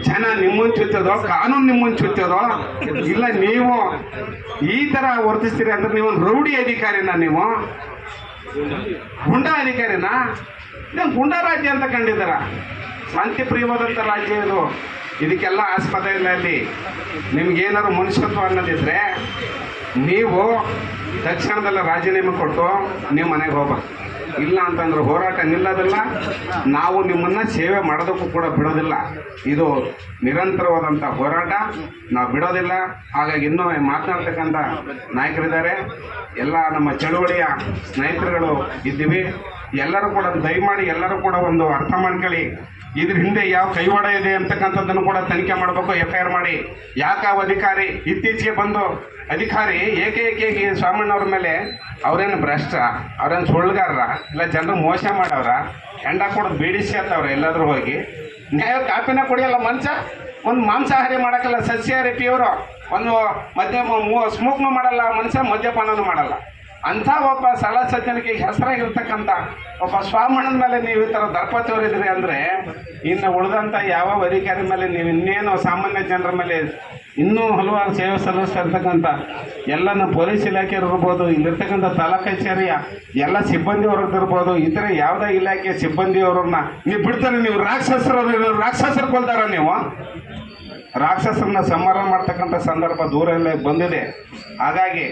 ಜನ ನಿಮ್ಮನ್ನು ಚುಚ್ಚೋದೋ ಕಾನೂನು ನಿಮ್ಮನ್ನು ಚುಚ್ಚೋದೋ ಇಲ್ಲ ನೀವು ಈ ಥರ ವರ್ತಿಸ್ತೀರಿ ಅಂದ್ರೆ ನೀವು ರೌಡಿ ಅಧಿಕಾರಿನ ನೀವು. ಗುಂಡಾ ಅಧಿಕಾರಿನ? ಇದನ್ನು ಗುಂಡಾ ರಾಜ್ಯ ಅಂತ ಕಂಡಿದ್ದಾರ? ಶಾಂತಿ ಪ್ರಿಯವಾದಂಥ ರಾಜ್ಯ ಇದು. ಇದಕ್ಕೆಲ್ಲ ಅಲ್ಲಿ. ನಿಮ್ಗೇನಾದ್ರು ಮನುಷ್ಯತ್ವ ಅನ್ನೋದಿದ್ರೆ, ನೀವು ತಕ್ಷಣದಲ್ಲ ರಾಜೀನಾಮೆ ಕೊಟ್ಟು ನೀವು ಮನೆಗೆ ಹೋಗ್ಬೇಕು. ಇಲ್ಲ ಅಂತಂದ್ರೆ ಹೋರಾಟ ನಿಲ್ಲೋದಿಲ್ಲ. ನಾವು ನಿಮ್ಮನ್ನ ಸೇವೆ ಮಾಡೋದಕ್ಕೂ ಕೂಡ ಬಿಡೋದಿಲ್ಲ. ಇದು ನಿರಂತರವಾದಂಥ ಹೋರಾಟ. ನಾವು ಬಿಡೋದಿಲ್ಲ. ಹಾಗಾಗಿ ಇನ್ನೂ ಮಾತನಾಡ್ತಕ್ಕಂಥ ನಾಯಕರಿದ್ದಾರೆ. ಎಲ್ಲ ನಮ್ಮ ಚಳುವಳಿಯ ಸ್ನೇಹಿತರುಗಳು ಇದ್ದೀವಿ. ಎಲ್ಲರೂ ಕೂಡ ದಯಮಾಡಿ ಎಲ್ಲರೂ ಕೂಡ ಒಂದು ಅರ್ಥ ಮಾಡ್ಕೊಳ್ಳಿ. ಇದ್ರ ಹಿಂದೆ ಯಾವ ಕೈವಾಡ ಇದೆ ಅಂತಕ್ಕಂಥದ್ದನ್ನು ಕೂಡ ತನಿಖೆ ಮಾಡಬೇಕು ಎಫ್ ಐ ಆರ್ ಮಾಡಿ. ಯಾಕೆ ಅಧಿಕಾರಿ ಇತ್ತೀಚೆಗೆ ಬಂದು ಅಧಿಕಾರಿ ಏಕೆ ಏಕೆ ಸ್ವಾಮಣ್ಣವ್ರ ಮೇಲೆ ಅವ್ರೇನು ಭ್ರಷ್ಟ, ಅವ್ರೇನು ಸುಳ್ಳುಗಾರರ, ಇಲ್ಲ ಜನರು ಮೋಸ ಮಾಡವ್ರ, ಹೆಂಡ ಕೊಡೋದು ಬೀಡಿಸಿ ಅಂತವ್ರ ಎಲ್ಲಾದರೂ ಹೋಗಿ ನ್ಯಾಯ ಕಾಪಿನ ಕುಡಿಯಲ್ಲ ಮನುಷ್ಯ ಒಂದು ಮಾಂಸಾಹಾರಿ ಮಾಡೋಕ್ಕಲ್ಲ ಸಸ್ಯಾಹಾರಿ ಪಿಯವರು ಒಂದು ಮದ್ಯ ಸ್ಮೋಕ್ನು ಮಾಡಲ್ಲ, ಮನುಷ್ಯ ಮದ್ಯಪಾನನೂ ಮಾಡಲ್ಲ. ಅಂಥ ಒಬ್ಬ ಸಲ ಸಜ್ಜನಿಗೆ ಹೆಸರಾಗಿರ್ತಕ್ಕಂಥ ಒಬ್ಬ ಸ್ವಾಮಣ್ಣನ ಮೇಲೆ ನೀವು ಈ ಥರ ದರ್ಪ ತೋರಿದ್ರಿ ಅಂದರೆ, ಇನ್ನು ಉಳಿದಂಥ ಯಾವ ಅಧಿಕಾರಿ ಮೇಲೆ ನೀವು ಇನ್ನೇನು ಸಾಮಾನ್ಯ ಜನರ ಮೇಲೆ ಇನ್ನೂ ಹಲವಾರು ಸೇವೆ ಸಲ್ಲಿಸ್ತಾ ಎಲ್ಲ ನಮ್ಮ ಪೊಲೀಸ್ ಇಲಾಖೆ ಇರ್ಬೋದು, ಇಲ್ಲಿರ್ತಕ್ಕಂಥ ತಾಲೂಕು ಕಚೇರಿಯ ಎಲ್ಲ ಸಿಬ್ಬಂದಿ ಇರ್ಬೋದು ಇತರ ಯಾವುದೇ ಇಲಾಖೆ ಸಿಬ್ಬಂದಿಯವ್ರನ್ನ ನೀವು ಬಿಡ್ತಾರೆ, ನೀವು ರಾಕ್ಷಸರ ರಾಕ್ಷಸರು ಕೊಲ್ತಾರ ನೀವು? ರಾಕ್ಷಸರನ್ನ ಸಂಹಾರ ಮಾಡ್ತಕ್ಕಂಥ ಸಂದರ್ಭ ದೂರಲ್ಲೇ ಬಂದಿದೆ. ಹಾಗಾಗಿ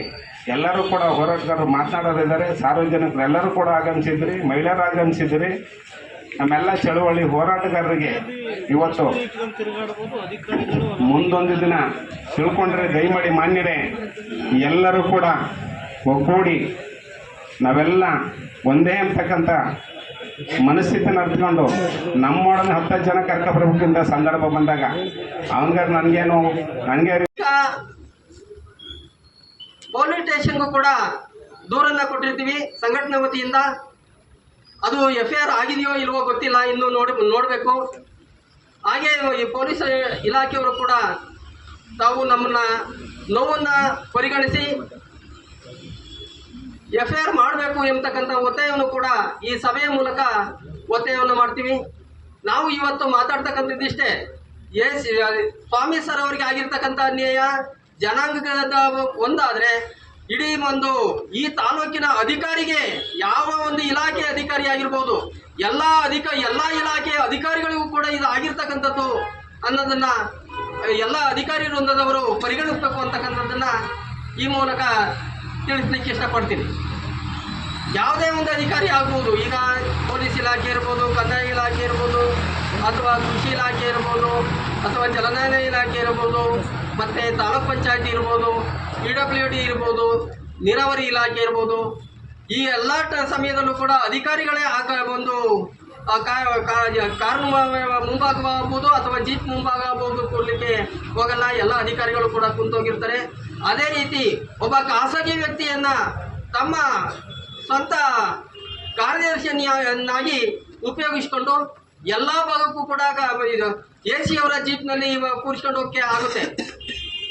ಎಲ್ಲರೂ ಕೂಡ ಹೋರಾಟಗಾರರು ಮಾತನಾಡೋರಿದ್ದಾರೆ ಸಾರ್ವಜನಿಕರು ಎಲ್ಲರೂ ಕೂಡ ಆಗಮಿಸಿದ್ರಿ, ಮಹಿಳೆಯರು ಆಗಮಿಸಿದ್ರಿ. ನಮ್ಮೆಲ್ಲ ಚಳುವಳಿ ಹೋರಾಟಗಾರರಿಗೆ ಇವತ್ತು ಮುಂದೊಂದು ದಿನ ತಿಳ್ಕೊಂಡ್ರೆ ದಯಮಾಡಿ ಮಾನ್ಯರೇ, ಎಲ್ಲರೂ ಕೂಡ ಒಗ್ಗೂಡಿ ನಾವೆಲ್ಲ ಒಂದೇ ಅಂತಕ್ಕಂಥ ಮನಸ್ಥಿತಿನ ಅರ್ತ್ಕೊಂಡು ನಮ್ಮೊಡನೆ ಹತ್ತು ಜನ ಕರ್ಕೊಬರ್ಬೇಕಿಂತ ಸಂದರ್ಭ ಬಂದಾಗ ಅವನಿಗಾರ ನನಗೇನು, ನನಗೆ ಪೊಲೀಸ್ ಸ್ಟೇಷನ್ಗೂ ಕೂಡ ದೂರನ್ನ ಕೊಟ್ಟಿರ್ತೀವಿ. ಸಂಘಟನೆ ವತಿಯಿಂದ ಅದು ಎಫ್ ಐ ಆರ್ ಆಗಿದೆಯೋ ಇಲ್ವೋ ಗೊತ್ತಿಲ್ಲ, ಇನ್ನು ನೋಡಿ, ನೋಡಬೇಕು. ಹಾಗೆ ಈ ಪೊಲೀಸ್ ಇಲಾಖೆಯವರು ಕೂಡ ತಾವು ನಮ್ಮನ್ನ ನೋವನ್ನ ಪರಿಗಣಿಸಿ ಎಫ್ ಐ ಆರ್ ಮಾಡಬೇಕು ಎಂಬತಕ್ಕಂಥ ಒತ್ತಾಯವನ್ನು ಕೂಡ ಈ ಸಭೆಯ ಮೂಲಕ ಒತ್ತಾಯವನ್ನು ಮಾಡ್ತೀವಿ. ನಾವು ಇವತ್ತು ಮಾತಾಡ್ತಕ್ಕಂಥದ್ದಿಷ್ಟೇ ಎ ಸ್ವಾಮಿ ಸರ್ ಅವರಿಗೆ ಆಗಿರ್ತಕ್ಕಂಥ ಅನ್ಯಾಯ, ಜನಾಂಗದ ಒಂದಾದ್ರೆ ಇಡೀ ಒಂದು ಈ ತಾಲೂಕಿನ ಅಧಿಕಾರಿಗೆ ಯಾವ ಒಂದು ಇಲಾಖೆ ಅಧಿಕಾರಿ ಆಗಿರ್ಬೋದು, ಎಲ್ಲ ಅಧಿಕ, ಎಲ್ಲ ಇಲಾಖೆ ಅಧಿಕಾರಿಗಳಿಗೂ ಕೂಡ ಇದು ಆಗಿರ್ತಕ್ಕಂಥದ್ದು ಅನ್ನೋದನ್ನ, ಎಲ್ಲ ಅಧಿಕಾರಿ ವೃಂದದವರು ಪರಿಗಣಿಸಬೇಕು ಅಂತಕ್ಕಂಥದ್ದನ್ನ ಈ ಮೂಲಕ ತಿಳಿಸ್ಲಿಕ್ಕೆ ಇಷ್ಟಪಡ್ತೀನಿ. ಯಾವುದೇ ಒಂದು ಅಧಿಕಾರಿ ಆಗ್ಬೋದು, ಈಗ ಪೊಲೀಸ್ ಇಲಾಖೆ ಇರ್ಬೋದು, ಕಂದಾಯ ಇಲಾಖೆ ಇರ್ಬೋದು, ಅಥವಾ ಕೃಷಿ ಇಲಾಖೆ ಇರ್ಬೋದು, ಅಥವಾ ಜಲನಯನ ಇಲಾಖೆ ಇರ್ಬೋದು, ಮತ್ತು ತಾಲೂಕ್ ಪಂಚಾಯತಿ ಇರ್ಬೋದು ಪಿ ಡಬ್ಲ್ಯೂ ಡಿ ಇರ್ಬೋದು, ನೀರಾವರಿ ಇಲಾಖೆ ಇರ್ಬೋದು, ಈ ಎಲ್ಲ ಸಮಯದಲ್ಲೂ ಕೂಡ ಅಧಿಕಾರಿಗಳೇ ಆ ಒಂದು ಕಾರು ಮ- ಅಥವಾ ಜೀಪ್ ಮುಂಭಾಗ ಆಗ್ಬೋದು ಕೊಡಲಿಕ್ಕೆ ಹೋಗಲ್ಲ. ಎಲ್ಲ ಅಧಿಕಾರಿಗಳು ಕೂಡ ಕುಂತೋಗಿರ್ತಾರೆ. ಅದೇ ರೀತಿ ಒಬ್ಬ ಖಾಸಗಿ ವ್ಯಕ್ತಿಯನ್ನ ತಮ್ಮ ಸ್ವಂತ ಕಾರ್ಯದರ್ಶಿಯನ್ನಾಗಿ ಉಪಯೋಗಿಸಿಕೊಂಡು ಎಲ್ಲ ಭಾಗಕ್ಕೂ ಕೂಡ ಎ ಸಿ ಅವರ ಜೀಪ್ನಲ್ಲಿ ಕೂರಿಸ್ಕೊಂಡು ಹೋಗಕ್ಕೆ ಆಗುತ್ತೆ.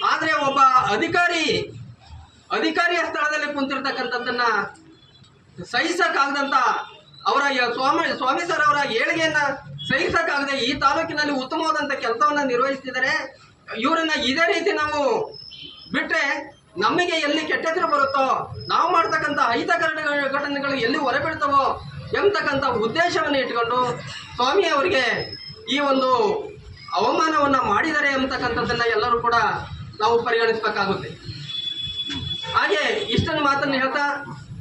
ಆದರೆ ಒಬ್ಬ ಅಧಿಕಾರಿ, ಅಧಿಕಾರಿಯ ಸ್ಥಳದಲ್ಲಿ ಕುಂತಿರ್ತಕ್ಕಂಥದ್ದನ್ನ ಸಹಿಸಕ್ಕಾಗದಂತ ಅವರ ಸ್ವಾಮಿ ಸ್ವಾಮಿ ಸರ್ ಅವರ ಏಳಿಗೆಯನ್ನ ಸಹಿಸಕ್ಕಾಗದೆ ಈ ತಾಲೂಕಿನಲ್ಲಿ ಉತ್ತಮವಾದಂಥ ಕೆಲಸವನ್ನು ನಿರ್ವಹಿಸ್ತಿದ್ದಾರೆ. ಇವರನ್ನು ಇದೇ ರೀತಿ ನಾವು ಬಿಟ್ರೆ ನಮಗೆ ಎಲ್ಲಿ ಕೆಟ್ಟ ಬರುತ್ತೋ, ನಾವು ಮಾಡ್ತಕ್ಕಂಥ ಅಹಿತಕರಣ ಘಟನೆಗಳು ಎಲ್ಲಿ ಹೊರಬೀಳ್ತವೋ ಎಂಬತಕ್ಕಂಥ ಉದ್ದೇಶವನ್ನು ಇಟ್ಕೊಂಡು ಸ್ವಾಮಿ ಅವರಿಗೆ ಈ ಒಂದು ಅವಮಾನವನ್ನ ಮಾಡಿದ್ದಾರೆ ಎಂಬತಕ್ಕಂಥದ್ದನ್ನ ಎಲ್ಲರೂ ಕೂಡ ನಾವು ಪರಿಗಣಿಸಬೇಕಾಗುತ್ತೆ. ಹಾಗೆ ಇಷ್ಟೊಂದು ಮಾತನ್ನು ಹೇಳ್ತಾ,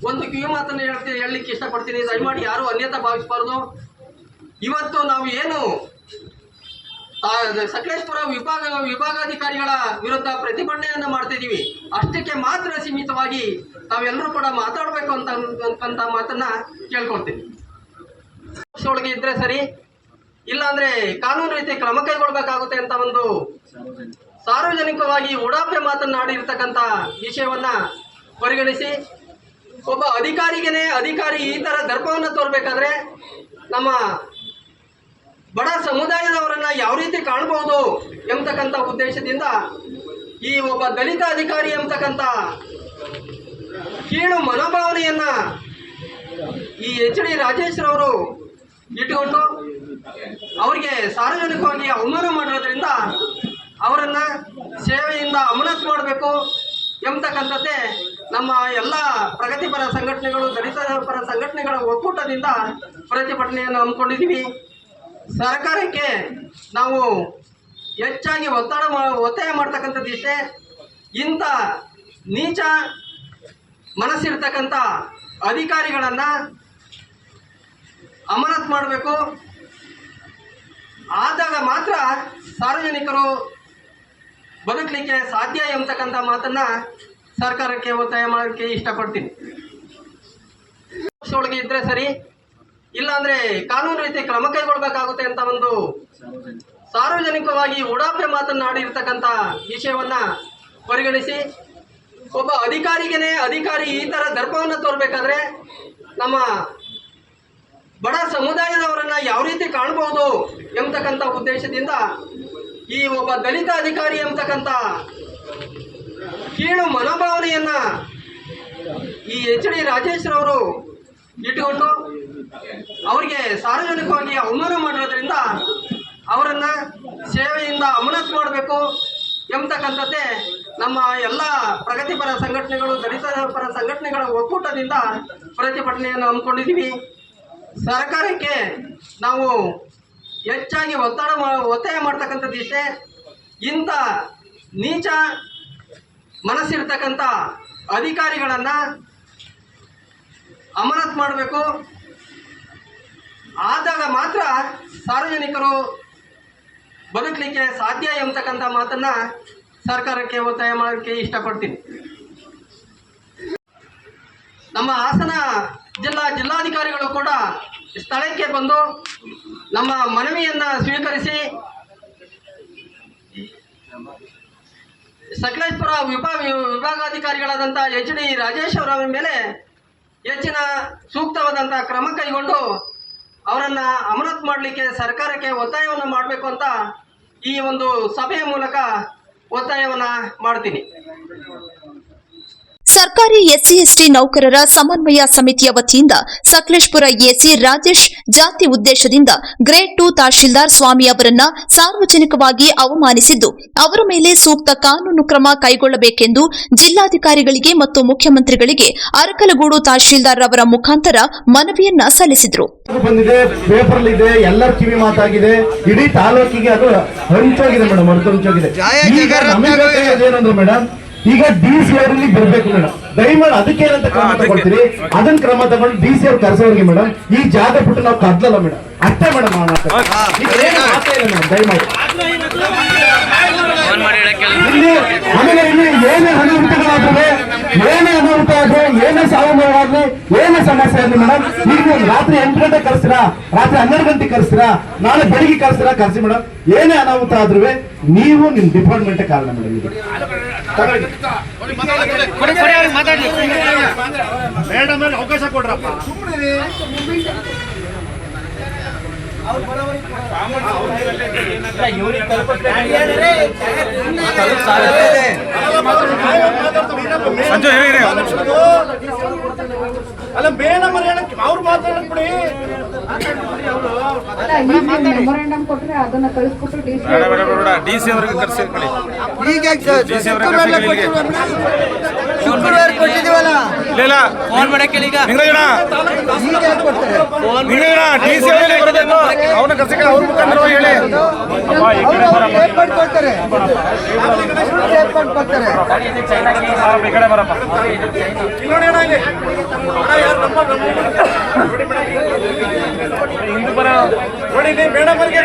ಒಂದು ಕಿವಿ ಮಾತನ್ನು ಹೇಳ್ತೀನಿ ಹೇಳಲಿಕ್ಕೆ ಇಷ್ಟಪಡ್ತೀನಿ. ದಯಮಾಡಿ ಯಾರು ಅನ್ಯತ ಭಾವಿಸಬಾರ್ದು. ಇವತ್ತು ನಾವು ಏನು ಸಕಲೇಶ್ಪುರ ವಿಭಾಗ, ವಿಭಾಗಾಧಿಕಾರಿಗಳ ವಿರುದ್ಧ ಪ್ರತಿಭಟನೆಯನ್ನು ಮಾಡ್ತಿದ್ದೀವಿ. ಅಷ್ಟಕ್ಕೆ ಮಾತ್ರ ಸೀಮಿತವಾಗಿ ತಾವೆಲ್ಲರೂ ಕೂಡ ಮಾತಾಡಬೇಕು ಅಂತ ಅಂತ ಮಾತನ್ನ ಕೇಳ್ಕೊಳ್ತೀನಿ. ಒಳಗೆ ಇದ್ರೆ ಸರಿ, ಇಲ್ಲಾಂದ್ರೆ ಕಾನೂನು ರೀತಿ ಕ್ರಮ ಕೈಗೊಳ್ಬೇಕಾಗುತ್ತೆ ಅಂತ ಒಂದು ಸಾರ್ವಜನಿಕವಾಗಿ ಉಡಾಫೆ ಮಾತನಾಡಿರ್ತಕ್ಕಂಥ ವಿಷಯವನ್ನ ಪರಿಗಣಿಸಿ, ಒಬ್ಬ ಅಧಿಕಾರಿಗೇನೆ ಅಧಿಕಾರಿ ಈ ತರ ದರ್ಪವನ್ನು ತೋರ್ಬೇಕಾದ್ರೆ ನಮ್ಮ ಬಡ ಸಮುದಾಯದವರನ್ನ ಯಾವ ರೀತಿ ಕಾಣಬಹುದು ಎಂಬತಕ್ಕಂಥ ಉದ್ದೇಶದಿಂದ ಈ ಒಬ್ಬ ದಲಿತ ಅಧಿಕಾರಿ ಎಂಬತಕ್ಕಂಥ ಕೀಳು ಮನೋಭಾವನೆಯನ್ನ ಈ ಎಚ್ ಡಿ ರಾಜೇಶ್ ರವರು ಇಟ್ಟುಕೊಂಡು ಅವರಿಗೆ ಸಾರ್ವಜನಿಕವಾಗಿ ಅವಮಾನ ಮಾಡಿರೋದ್ರಿಂದ ಅವರನ್ನ ಸೇವೆಯಿಂದ ಅಮನಸ್ ಮಾಡಬೇಕು ಎಂಬತಕ್ಕಂಥದ್ದೇ ನಮ್ಮ ಎಲ್ಲ ಪ್ರಗತಿಪರ ಸಂಘಟನೆಗಳು ದಲಿತ ಪರ ಸಂಘಟನೆಗಳ ಒಕ್ಕೂಟದಿಂದ ಪ್ರತಿಭಟನೆಯನ್ನು ಹಮ್ಮಿಕೊಂಡಿದ್ದೀವಿ. ಸರ್ಕಾರಕ್ಕೆ ನಾವು ಹೆಚ್ಚಾಗಿ ಒತ್ತಡ ಒತ್ತಾಯ ಮಾಡ್ತಕ್ಕಂಥದ್ದು ಇಷ್ಟೇ. ಇಂಥ ನೀಚ ಮನಸ್ಸಿರ್ತಕ್ಕಂಥ ಅಧಿಕಾರಿಗಳನ್ನು ಅಮಾನತ್ ಮಾಡಬೇಕು. ಆದಾಗ ಮಾತ್ರ ಸಾರ್ವಜನಿಕರು ಬದುಕಲಿಕ್ಕೆ ಸಾಧ್ಯ ಎಂಬತಕ್ಕಂಥ ಮಾತನ್ನ ಸರ್ಕಾರಕ್ಕೆ, ಒತ್ತಾಯ ಮಾಡೋಕ್ಕೆ ಇಷ್ಟಪಡ್ತೀನಿ. ಒಳಗೆ ಇದ್ರೆ ಸರಿ, ಇಲ್ಲಾಂದ್ರೆ ಕಾನೂನು ರೀತಿ ಕ್ರಮ ಕೈಗೊಳ್ಬೇಕಾಗುತ್ತೆ ಅಂತ ಒಂದು ಸಾರ್ವಜನಿಕವಾಗಿ ಉಡಾಫೆ ಮಾತನ್ನಾಡಿರ್ತಕ್ಕಂಥ ವಿಷಯವನ್ನ ಪರಿಗಣಿಸಿ, ಒಬ್ಬ ಅಧಿಕಾರಿಗೇನೆ ಅಧಿಕಾರಿ ಈ ತರ ದರ್ಪವನ್ನು ತೋರ್ಬೇಕಾದ್ರೆ ನಮ್ಮ ಬಡ ಸಮುದಾಯದವರನ್ನ ಯಾವ ರೀತಿ ಕಾಣಬಹುದು ಎಂಬತಕ್ಕಂಥ ಉದ್ದೇಶದಿಂದ ಈ ಒಬ್ಬ ದಲಿತ ಅಧಿಕಾರಿ ಎಂಬತಕ್ಕಂಥ ಕೀಳು ಮನೋಭಾವನೆಯನ್ನ ಈ ಎಚ್ ಡಿ ರಾಜೇಶ್ ರವರು ಇಟ್ಟುಕೊಂಡು ಅವರಿಗೆ ಸಾರ್ವಜನಿಕವಾಗಿ ಅವಮಾನ ಮಾಡಿರೋದ್ರಿಂದ ಅವರನ್ನ ಸೇವೆಯಿಂದ ಅಮನತ್ ಮಾಡಬೇಕು ಎಂಬತಕ್ಕಂಥದ್ದೇ ನಮ್ಮ ಎಲ್ಲ ಪ್ರಗತಿಪರ ಸಂಘಟನೆಗಳು, ದಲಿತ ಪರ ಸಂಘಟನೆಗಳ ಒಕ್ಕೂಟದಿಂದ ಪ್ರತಿಭಟನೆಯನ್ನು ಹಮ್ಮಿಕೊಂಡಿದ್ದೀವಿ. ಸರ್ಕಾರಕ್ಕೆ ನಾವು ಹೆಚ್ಚಾಗಿ ಒತ್ತಡ ಒತ್ತಾಯ ಮಾಡ್ತಕ್ಕಂಥದ್ದು ಇಷ್ಟೇ. ಇಂಥ ನೀಚ ಮನಸ್ಸಿರ್ತಕ್ಕಂಥ ಅಧಿಕಾರಿಗಳನ್ನು ಅಮಾನತ್ ಮಾಡಬೇಕು. ಆದಾಗ ಮಾತ್ರ ಸಾರ್ವಜನಿಕರು ಬದುಕಲಿಕ್ಕೆ ಸಾಧ್ಯ ಎಂಬತಕ್ಕಂಥ ಮಾತನ್ನ ಸರ್ಕಾರಕ್ಕೆ ಒತ್ತಾಯ ಮಾಡೋಕ್ಕೆ ಇಷ್ಟಪಡ್ತೀನಿ. ನಮ್ಮ ಹಾಸನ ಜಿಲ್ಲಾ ಜಿಲ್ಲಾಧಿಕಾರಿಗಳು ಕೂಡ ಸ್ಥಳಕ್ಕೆ ಬಂದು ನಮ್ಮ ಮನವಿಯನ್ನು ಸ್ವೀಕರಿಸಿ ಸಕಲೇಶ್ಪುರ ವಿಭಾಗ ವಿಭಾಗಾಧಿಕಾರಿಗಳಾದಂಥ ಎಚ್ ಡಿ ರಾಜೇಶ್ ಅವರ ಮೇಲೆ ಹೆಚ್ಚಿನ ಸೂಕ್ತವಾದಂಥ ಕ್ರಮ ಕೈಗೊಂಡು ಅವರನ್ನು ಅಮಾನತ್ ಮಾಡಲಿಕ್ಕೆ ಸರ್ಕಾರಕ್ಕೆ ಒತ್ತಾಯವನ್ನು ಮಾಡಬೇಕು ಅಂತ ಈ ಒಂದು ಸಭೆಯ ಮೂಲಕ ಒತ್ತಾಯವನ್ನ ಮಾಡ್ತೀನಿ. ಸರ್ಕಾರಿ ಎಸ್ಸಿ ಎಸ್ಟಿ ನೌಕರರ ಸಮನ್ವಯ ಸಮಿತಿಯ ವತಿಯಿಂದ ಸಕಲೇಶ್ಪುರ ಎಸಿ ರಾಜೇಶ್ ಜಾತಿ ಉದ್ದೇಶದಿಂದ ಗ್ರೇಡ್ ಟು ತಹಶೀಲ್ದಾರ್ ಸ್ವಾಮಿ ಅವರನ್ನ ಸಾರ್ವಜನಿಕವಾಗಿ ಅವಮಾನಿಸಿದ್ದು ಅವರ ಮೇಲೆ ಸೂಕ್ತ ಕಾನೂನು ಕ್ರಮ ಕೈಗೊಳ್ಳಬೇಕೆಂದು ಜಿಲ್ಲಾಧಿಕಾರಿಗಳಿಗೆ ಮತ್ತು ಮುಖ್ಯಮಂತ್ರಿಗಳಿಗೆ ಅರಕಲಗೂಡು ತಹಶೀಲ್ದಾರ್ ಅವರ ಮುಖಾಂತರ ಮನವಿಯನ್ನ ಸಲ್ಲಿಸಿದರು. ಬಂದಿದೆ ಪೇಪರ್ ಇದೆ ಎಲ್ಲರ ಕಿವಿ ಮಾತಾಗಿದೆ ಇಡೀ ತಾಲೂಕಿಗೆ ಅದು ಹಂಚೋಗಿದೆ ಮೇಡಮ್ ಈಗ ಡಿ ಸಿ ಅವರಲ್ಲಿ ಬರ್ಬೇಕು ಮೇಡಮ್. ದಯಮಾಡಿ ಅದಕ್ಕೆ ಏನಂತ ಕ್ರಮ ತಗೊಳ್ತೀರಿ? ಅದನ್ನ ಕ್ರಮ ತಗೊಂಡು ಡಿ ಸಿ ಅವ್ರು ಕರೆಸೋರಿಗೆ ಮೇಡಮ್. ಈ ಜಾಗ ಬಿಟ್ಟು ನಾವು ಕದ್ಲಲ್ಲ ಮೇಡಮ್. ಅಷ್ಟೇ ಮೇಡಮ್ ಈಗ ಏನು ಮಾತೇ ಇಲ್ಲ ಮೇಡಮ್ ದಯಮಾಡಿ. ಇಲ್ಲಿ. ಆಮೇಲೆ ಇಲ್ಲಿ ಏನೇ ಅನಾಹುತಗಳಾದ್ರೆ ಏನೇ ಅನಾಹುತ ಆದ್ರೆ ಏನೇ ಸಾವು ನೋವಾಗ್ಲಿ ಏನೇ ಸಮಸ್ಯೆ ಆಗ್ಲಿ ಮೇಡಮ್ ಈಗ ನೀವು ರಾತ್ರಿ ಎಂಟು ಗಂಟೆ ಕರೆಸ್ತೀರಾ? ರಾತ್ರಿ ಹನ್ನೆರಡು ಗಂಟೆ ಕರೆಸ್ತೀರಾ? ನಾಳೆ ಬೆಳಿಗ್ಗೆ ಕರೆಸ್ತೀರಾ? ಕರೆಸಿ ಮೇಡಮ್. ಏನೇ ಅನಾಹುತ ಆದ್ರೂ ನೀವು ನಿಮ್ ಡಿಪಾರ್ಟ್ಮೆಂಟ್ ಕಾರಣ ಮೇಡಮ್ ಇದು. ಮೇಡಮ್ ಅವಕಾಶ ಕೊಡ್ರಪ್ಪ. ಅಲ್ಲ ಮೇಡಮ್ ಹೇಳಕ್ ಅವ್ರು ಮಾತಾಡಿ ಬಿಡಿ. ಮೆಮೊರಾಂಡಮ್ ಕೊಟ್ರೆ ಅದನ್ನ ಕಳಿಸ್ಕೊಟ್ಟು ಡಿ ಬೇಡ ಬೇಡ ಬೇಡ ಬೇಡ. ಡಿ ಸಿ ಅವರಿಗೆ ಕರ್ಸಿ ಈಗ ಡಿ ಸಿ ಅವರಿಗೆ. ಶುಕ್ರವಾರ ಕೊಟ್ಟಿದೀವಲ್ಲ ಇಲ್ಲ ಡಿ ಸಿ ಅವರಿಗೆ ಬರಬೇಕು. ಅವ್ರ ಮುಖಾಂತರ ಹೇಳಿ. ಈ ಕಡೆ ಬರಪ್ಪ. ಹಿಂದೂ ಬರ. ನೋಡಿ ಇಲ್ಲಿ ಮೇಡಮ್ ಅವರಿಗೆ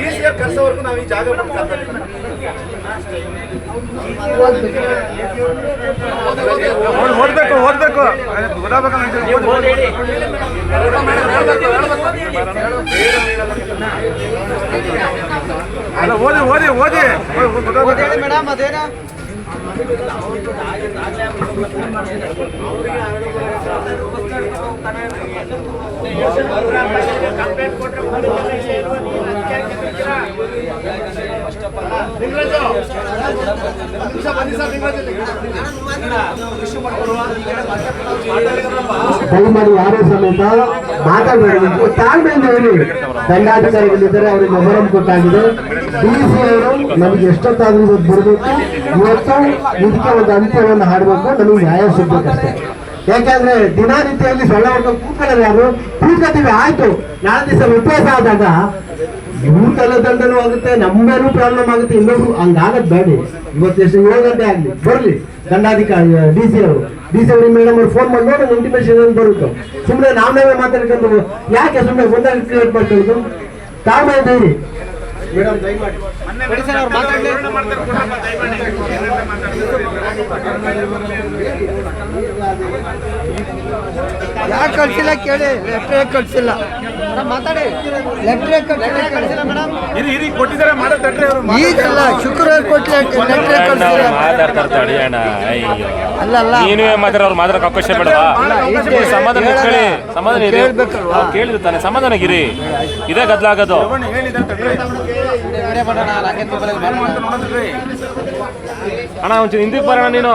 ಡಿ ಸಿ ಕರ್ಸೋವರೆಗೂ ನಾವು ಈ ಜಾಗ ಓದ್ಬೇಕು ಓದ್ಬೇಕು. ಓದಿ ಓದಿ ಓದಿ. ಮೇಡಮ್ ಅದೇನ ದಯಮಾಡಿ ಯಾರೇ ಸಮೇತ ಮಾತಾಡಬೇಕು ತಾಳ್ಮೆಯಿಂದ ಹೇಳಿ. ದಂಡಾಧಿಕಾರಿಗಳಿದ್ದಾರೆ ಅವರಿಗೆ ಮೊಬೈಲ್ ಕೊಟ್ಟಾಗಿದೆ. ಡಿ ಸಿ ಅವರು ನಮಗೆ ಎಷ್ಟೊತ್ತಾದ್ರೂ ಬರಬೇಕು. ಇವತ್ತು ಇದಕ್ಕೆ ಒಂದು ಅಂತ್ಯವನ್ನು ಹಾಡಬೇಕು, ನಮಗೆ ನ್ಯಾಯ ಸಿಗ್ಬೇಕಷ್ಟೇ. ಯಾಕಂದ್ರೆ ದಿನನಿತ್ಯದಲ್ಲಿ ಸೊಳ್ಳೆ ಹೊಡ್ಕೊಂಡು ಕೂತ್ಕೊಳ್ಳೋರು ಯಾರು ಕೂತ್ಕೊತೀವಿ, ಆಯ್ತು. ನಾಲ್ಕು ದಿವಸ ಉಪವಾಸ ಆದಾಗ ಇವ್ರ ತಲೆದಂಡನೂ ಆಗುತ್ತೆ ನಮ್ಮೇಲೂ ಪ್ರಾಬ್ಲಮ್ ಆಗುತ್ತೆ, ಇನ್ನೊಬ್ರು ಹಂಗಾಗದ್ ಬೇಡಿ. ಇವತ್ತು ಎಷ್ಟು ಏಳು ಗಂಟೆ ಆಗ್ಲಿ, ಬರ್ಲಿ. ದಂಡಾಧಿಕಾರಿ ಡಿ ಸಿ ಅವರು. ಡಿ ಸಿ ಅವ್ರಿಗೆ ಮೇಡಮ್ ಅವ್ರು ಫೋನ್ ಮಾಡಿ ನೋಡಿ ಇಂಟಿಮೇಷನ್ ಬರುತ್ತೆ. ಸುಮ್ಮನೆ ನಾವೇ ಮಾತಾಡ್ಕೊಂಡು, ಯಾಕೆ ಸುಮ್ಮನೆ ಗೊಂದಲ ಕ್ರಿಯೇಟ್ ಮಾಡ್ಕೊಳ್ಳೋದು? ತಾಳ್ಮೆ ಮೇಡಮ್ ದಯಮಾಡಿ ಮಾತಾಡ್ಲಿ ಯಾಕೆ ಕಳ್ಸಿಲ್ಲ ಕೇಳಿ. ಲೆಟ್ರ್ ಯಾಕೆ ಕಳ್ಸಿಲ್ಲ. ಮಾತಾಡಿ. ಲೆಟ್ರ್ ಕಳ್ಸಿಲ್ಲ ಮೇಡಮ್. ಇರಿ ಇರಿ ಕೊಟ್ಟಿದ್ದಾರೆ ಈಗಲ್ಲ ಶುಕ್ರವಾರ ಕೊಟ್ಟು ಲೆಟ್ರ್ ಕಳ್ಸಿಲ್ಲ. ಮಾತಾಡ್ತಾರೆ ಅಣ್ಣ ಅಲ್ಲ ಅಲ್ಲ. ನೀನು ಮಾತಾಡ ಅವ್ರು ಮಾತಾಡಕ್ ಅವಕಾಶ ಬೇಡವಾ? ಸಮಾಧಾನ. ಕೇಳಿ. ಸಮಾಧಾನ ಇರಿ. ಕೇಳ್ಬೇಕಲ್ವಾ? ಅವ್ರು ಕೇಳಿರ್ತಾನೆ ಸಮಾಧಾನಗಿರಿ ಇದೇ ಗದ್ಲಾಗೋದು. ಅಣ್ಣ ಒಂಚೂರು ಹಿಂದಿ ಬರೋಣ ನೀನು.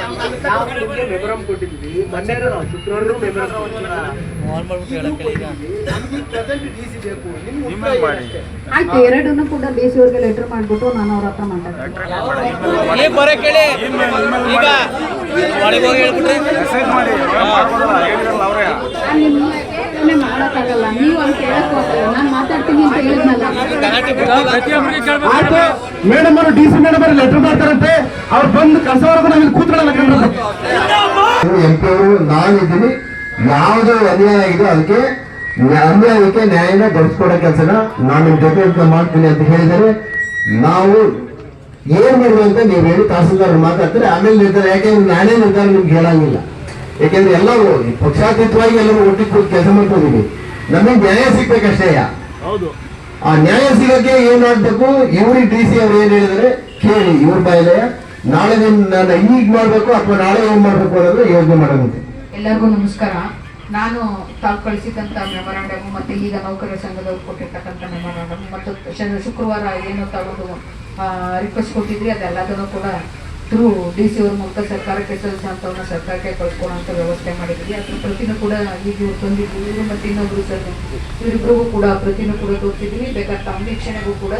ಮಾತಾಡಿ ಮೇಡಮ್ ಆಯ್ತು ಎರಡನ್ನು ಕೂಡ ಡಿ ಸಿ ಅವ್ರಿಗೆ ಲೆಟರ್ ಮಾಡ್ಬಿಟ್ಟು ನಾನು ಅವ್ರ ಹತ್ರ ಮಾತಾಡ್ತೀನಿ. ಮೆಸೇಜ್ ಮಾಡಿ. ಮಾಡ್ಬೋದಲ್ಲ? ಹೇಳಿದ್ರಲ್ಲ ಅವರೇ. ನಾನು ನಿಮ್ಮನ್ನೇ ಮಾಡೋಕ್ಕಾಗಲ್ಲ ನೀವು ಅಂತ ಕೇಳಕ್ ಹೋಗ್ತಾರೆ? ನಾನು ಮಾತಾಡ್ತೀನಿ ಅಂತ ಹೇಳಿದ್ನಲ್ಲ. ಆಯ್ತು. ಮೇಡಮ್ ಅವರು ಡಿ ಸಿ ಮೇಡಮ್ ಅವರು ಲೆಟರ್ ಮಾಡ್ತಾರಂತೆ. ಅವ್ರು ಬಂದು ಕಸವರೆಗೂ ನಾವು ಇಲ್ಲಿ ಕೂತ್ಕೊಳ್ಳಲ್ಲ ಕಣ್ರೀ. ಎಂ ಪಿ ಅವರು ನಾನಿದ್ದೀನಿ ಯಾವುದು ಅನ್ಯಾಯ ಆಗಿದೆ ಅದಕ್ಕೆ ನ್ಯಾ- ಅನ್ಯಾಯಕ್ಕೆ ನ್ಯಾಯನ ದೊರಕಿಸ್ಕೊಡೋ ಕೆಲಸನ ನಾನು ನಿಮ್ ಜೊತೆ ಮಾಡ್ತೀನಿ ಅಂತ ಹೇಳಿದರೆ ನಾವು ಏನ್ ಮಾಡುವಂತ ನೀವು ಹೇಳಿ ತಹಸೀಲ್ದಾರ್ ಮಾತಾಡ್ತಾರೆ. ಆಮೇಲೆ ನಿರ್ಧಾರ ಯಾಕೆ ನಾನೇ ನಿರ್ಧಾರ ನಿಮ್ಗೆ ಹೇಳಂಗಿಲ್ಲ? ಯಾಕೆಂದ್ರೆ ಎಲ್ಲರೂ ಪಕ್ಷಾತೀತವಾಗಿ ಎಲ್ಲರೂ ಒಟ್ಟಿಗೆ ಕೂತು ಕೆಲಸ ಮಾಡ್ಕೊಂಡಿದ್ದೀವಿ. ನಮಗೆ ನ್ಯಾಯ ಸಿಗ್ಬೇಕಷ್ಟೇ ಆ ನ್ಯಾಯ ಸಿಗಕ್ಕೆ ಏನ್ ಮಾಡ್ಬೇಕು? ಇವ್ರಿಗೆ ಡಿ ಸಿ ಅವ್ರು ಏನ್ ಹೇಳಿದ್ರೆ? ಕೇಳಿ ಇವ್ರ ಬಾಯಿಲೆ ನಾಳೆ ನೀನ್ ನಾನು ಈಗ ಮಾಡ್ಬೇಕು ಅಥವಾ ನಾಳೆ ಏನ್ ಮಾಡ್ಬೇಕು ಅನ್ನೋದು ಯೋಜನೆ ಮಾಡೋದಂತೆ ಎಲ್ಲರಿಗೂ ನಮಸ್ಕಾರ. ನಾನು ತಾವು ಕಳಿಸಿದಂತ ಮೆಮೊರಾಂಡಮ್ ಮತ್ತೆ ಈಗ ನೌಕರರ ಸಂಘದವ್ರು ಕೊಟ್ಟಿರ್ತಕ್ಕಂಥ ಮೆಮೊರಾಂಡಮ್ ಮತ್ತು ಶುಕ್ರವಾರ ಏನು ತಾವು ರಿಕ್ವೆಸ್ಟ್ ಕೊಟ್ಟಿದ್ರಿ ಅದೆಲ್ಲದನ್ನು ಕೂಡ ಥ್ರೂ ಡಿ ಸಿ ಅವ್ರ ಮೂಲಕ ಸರ್ಕಾರಕ್ಕೆ ಸಲ್ಲಿಸುವಂಥವನ್ನ ಸರ್ಕಾರಕ್ಕೆ ಕಳ್ಕೊಳ್ಳೋಂಥ ವ್ಯವಸ್ಥೆ ಮಾಡಿದ್ವಿ ಅದ್ರ ಪ್ರತಿನೂ ಕೂಡ ಈಗ ಇವ್ರು ತಂದಿದ್ವಿ ಇವರು ಮತ್ತೆ ಇನ್ನೊಬ್ರು ಸರ್ ಇವರಿಬ್ಬರಿಗೂ ಕೂಡ ಪ್ರತಿನೂ ಕೂಡ ತೋರಿಸಿದ್ವಿ ಬೇಕಾದ ತಮ್ಮ ವೀಕ್ಷಣೆಗೂ ಕೂಡ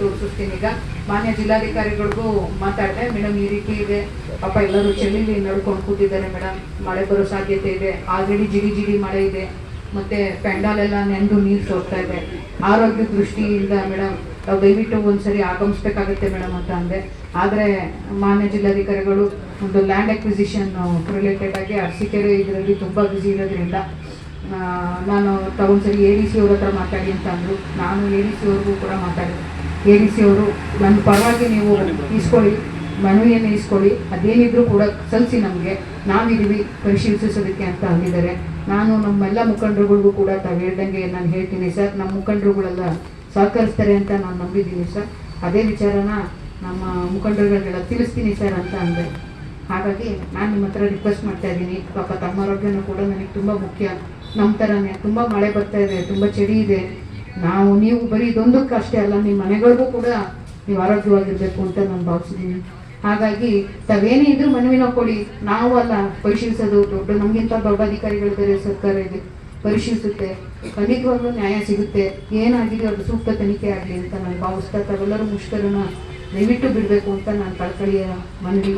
ತೋರಿಸ್ತೀನಿ ಈಗ ಮಾನ್ಯ ಜಿಲ್ಲಾಧಿಕಾರಿಗಳಿಗೂ ಮಾತಾಡಿದೆ, ಮೇಡಮ್, ಈ ರೀತಿ ಇದೆ. ಪಾಪ ಎಲ್ಲರೂ ಚಳಿಲಿ ನಡ್ಕೊಂಡು ಕೂತಿದ್ದಾರೆ ಮೇಡಮ್. ಮಳೆ ಬರೋ ಸಾಧ್ಯತೆ ಇದೆ. ಆಲ್ರೆಡಿ ಜಿಡಿ ಜಿಡಿ ಮಳೆ ಇದೆ. ಮತ್ತೆ ಪೆಂಡಾಲೆಲ್ಲ ನೆಂದು ನೀರು ಸೋರ್ತಾ ಇದೆ. ಆರೋಗ್ಯ ದೃಷ್ಟಿಯಿಂದ ಮೇಡಮ್ ದಯವಿಟ್ಟು ಒಂದ್ಸರಿ ಆಗಮಿಸ್ಬೇಕಾಗತ್ತೆ ಮೇಡಮ್ ಅಂತ ಅಂದೆ. ಆದರೆ ಮಾನ್ಯ ಜಿಲ್ಲಾಧಿಕಾರಿಗಳು ಒಂದು ಲ್ಯಾಂಡ್ ಅಕ್ವಿಸಿಷನ್ ರಿಲೇಟೆಡ್ ಆಗಿ ಅರಸೀಕೆರೆ ಇದರಲ್ಲಿ ತುಂಬ ಬ್ಯುಸಿ ಇರೋದ್ರಿಂದ ನಾನು ತಗೊಂಡ್ಸರಿ ಎ ಡಿ ಸಿ ಅವ್ರ ಹತ್ರ ಮಾತಾಡಿ ಅಂತ ಅಂದರು. ನಾನು ಎ ಡಿ ಸಿ ಅವ್ರಿಗೂ ಕೂಡ ಮಾತಾಡಿದೆ ಎ ಡಿ ಸಿ ಅವರು ನನ್ನ ಪರವಾಗಿ ನೀವು ಇಸ್ಕೊಳ್ಳಿ ಮನವಿಯನ್ನು ಇಸ್ಕೊಳ್ಳಿ ಅದೇನಿದ್ರು ಕೂಡ ಸಲ್ಲಿಸಿ ನಮಗೆ. ನಾವಿದ್ದೀವಿ ಪರಿಶೀಲಿಸೋದಕ್ಕೆ ಅಂತ ಅಂದಿದ್ದಾರೆ. ನಾನು ನಮ್ಮೆಲ್ಲ ಮುಖಂಡರುಗಳಿಗೂ ಕೂಡ ತಾವು ಹೇಳ್ದಂಗೆ ನಾನು ಹೇಳ್ತೀನಿ ಸರ್. ನಮ್ಮ ಮುಖಂಡರುಗಳೆಲ್ಲ ಸಹಕರಿಸ್ತಾರೆ ಅಂತ ನಾನು ನಂಬಿದ್ದೀನಿ ಸರ್. ಅದೇ ವಿಚಾರನ ನಮ್ಮ ಮುಖಂಡರುಗಳಿಗೆಲ್ಲ ತಿಳಿಸ್ತೀನಿ ಸರ್ ಅಂತ ಅಂದೆ. ಹಾಗಾಗಿ ನಾನು ನಿಮ್ಮ ಹತ್ರ ರಿಕ್ವೆಸ್ಟ್ ಮಾಡ್ತಾ ಇದ್ದೀನಿ. ಪಾಪ ತಮ್ಮ ಆರೋಗ್ಯನೂ ಕೂಡ ನನಗೆ ತುಂಬ ಮುಖ್ಯ. ನಮ್ಮ ಥರನೇ ತುಂಬ ಮಳೆ ಬರ್ತಾ ಇದೆ, ತುಂಬ ಚಳಿ ಇದೆ. ನಾವು, ನೀವು ಬರೀ ಇದೊಂದಕ್ಕೆ ಅಷ್ಟೇ ಅಲ್ಲ ನಿಮ್ಮ ಮನೆಗಳಿಗೂ ಕೂಡ ನೀವು ಆರೋಗ್ಯವಾಗಿರಬೇಕು ಅಂತ ನಾನು ಭಾವಿಸಿದ್ದೀನಿ ಹಾಗಾಗಿ ತಾವೇನೇ ಇದ್ರೂ ಮನವಿನ ಕೊಡಿ. ನಾವು ಅಲ್ಲ, ಪರಿಶೀಲಿಸೋದು ದೊಡ್ಡ, ನಮಗಿಂತ ದೊಡ್ಡ ಅಧಿಕಾರಿಗಳಿದ್ದಾರೆ ಸರ್ಕಾರ ಇದೆ ಪರಿಶೀಲಿಸುತ್ತೆ. ಖಂಡಿತವಾಗ್ಲೂ ನ್ಯಾಯ ಸಿಗುತ್ತೆ. ಏನಾಗಿದೆ ಅವ್ರಿಗೆ ಸೂಕ್ತ ತನಿಖೆ ಆಗಲಿ ಅಂತ ನಾನು ಭಾವಿಸ್ತಾ ತಾವೆಲ್ಲರೂ ಮುಷ್ಕರನ ದಯವಿಟ್ಟು ಬಿಡಬೇಕು ಅಂತ ನಾನು ಕಳಕಳಿಯ ಮನವಿ.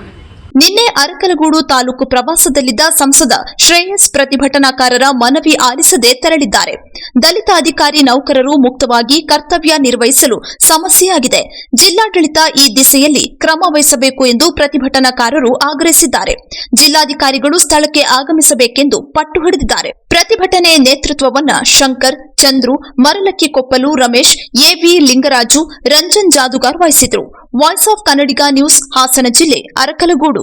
ನಿನ್ನೆ ಅರಕಲಗೂಡು ತಾಲೂಕು ಪ್ರವಾಸದಲ್ಲಿದ್ದ ಸಂಸದ ಶ್ರೇಯಸ್ ಪ್ರತಿಭಟನಾಕಾರರ ಮನವಿ ಆಲಿಸದೆ ತೆರಳಿದ್ದಾರೆ. ದಲಿತ ಅಧಿಕಾರಿ ನೌಕರರು ಮುಕ್ತವಾಗಿ ಕರ್ತವ್ಯ ನಿರ್ವಹಿಸಲು ಸಮಸ್ಯೆಯಾಗಿದೆ. ಜಿಲ್ಲಾಡಳಿತ ಈ ದಿಸೆಯಲ್ಲಿ ಕ್ರಮ ವಹಿಸಬೇಕು ಎಂದು ಪ್ರತಿಭಟನಾಕಾರರು ಆಗ್ರಹಿಸಿದ್ದಾರೆ. ಜಿಲ್ಲಾಧಿಕಾರಿಗಳು ಸ್ಥಳಕ್ಕೆ ಆಗಮಿಸಬೇಕೆಂದು ಪಟ್ಟು ಹಿಡಿದಿದ್ದಾರೆ. ಪ್ರತಿಭಟನೆ ನೇತೃತ್ವವನ್ನ ಶಂಕರ್, ಚಂದ್ರು, ಮರಲಕ್ಕಿ ಕೊಪ್ಪಲು ರಮೇಶ್, ಎವಿ ಲಿಂಗರಾಜು, ರಂಜನ್ ಜಾದುಗಾರ್ ವಹಿಸಿದರು. Voice of Kannadiga news Hassan ಜಿಲ್ಲೆ ಅರಕಲಗೂಡು.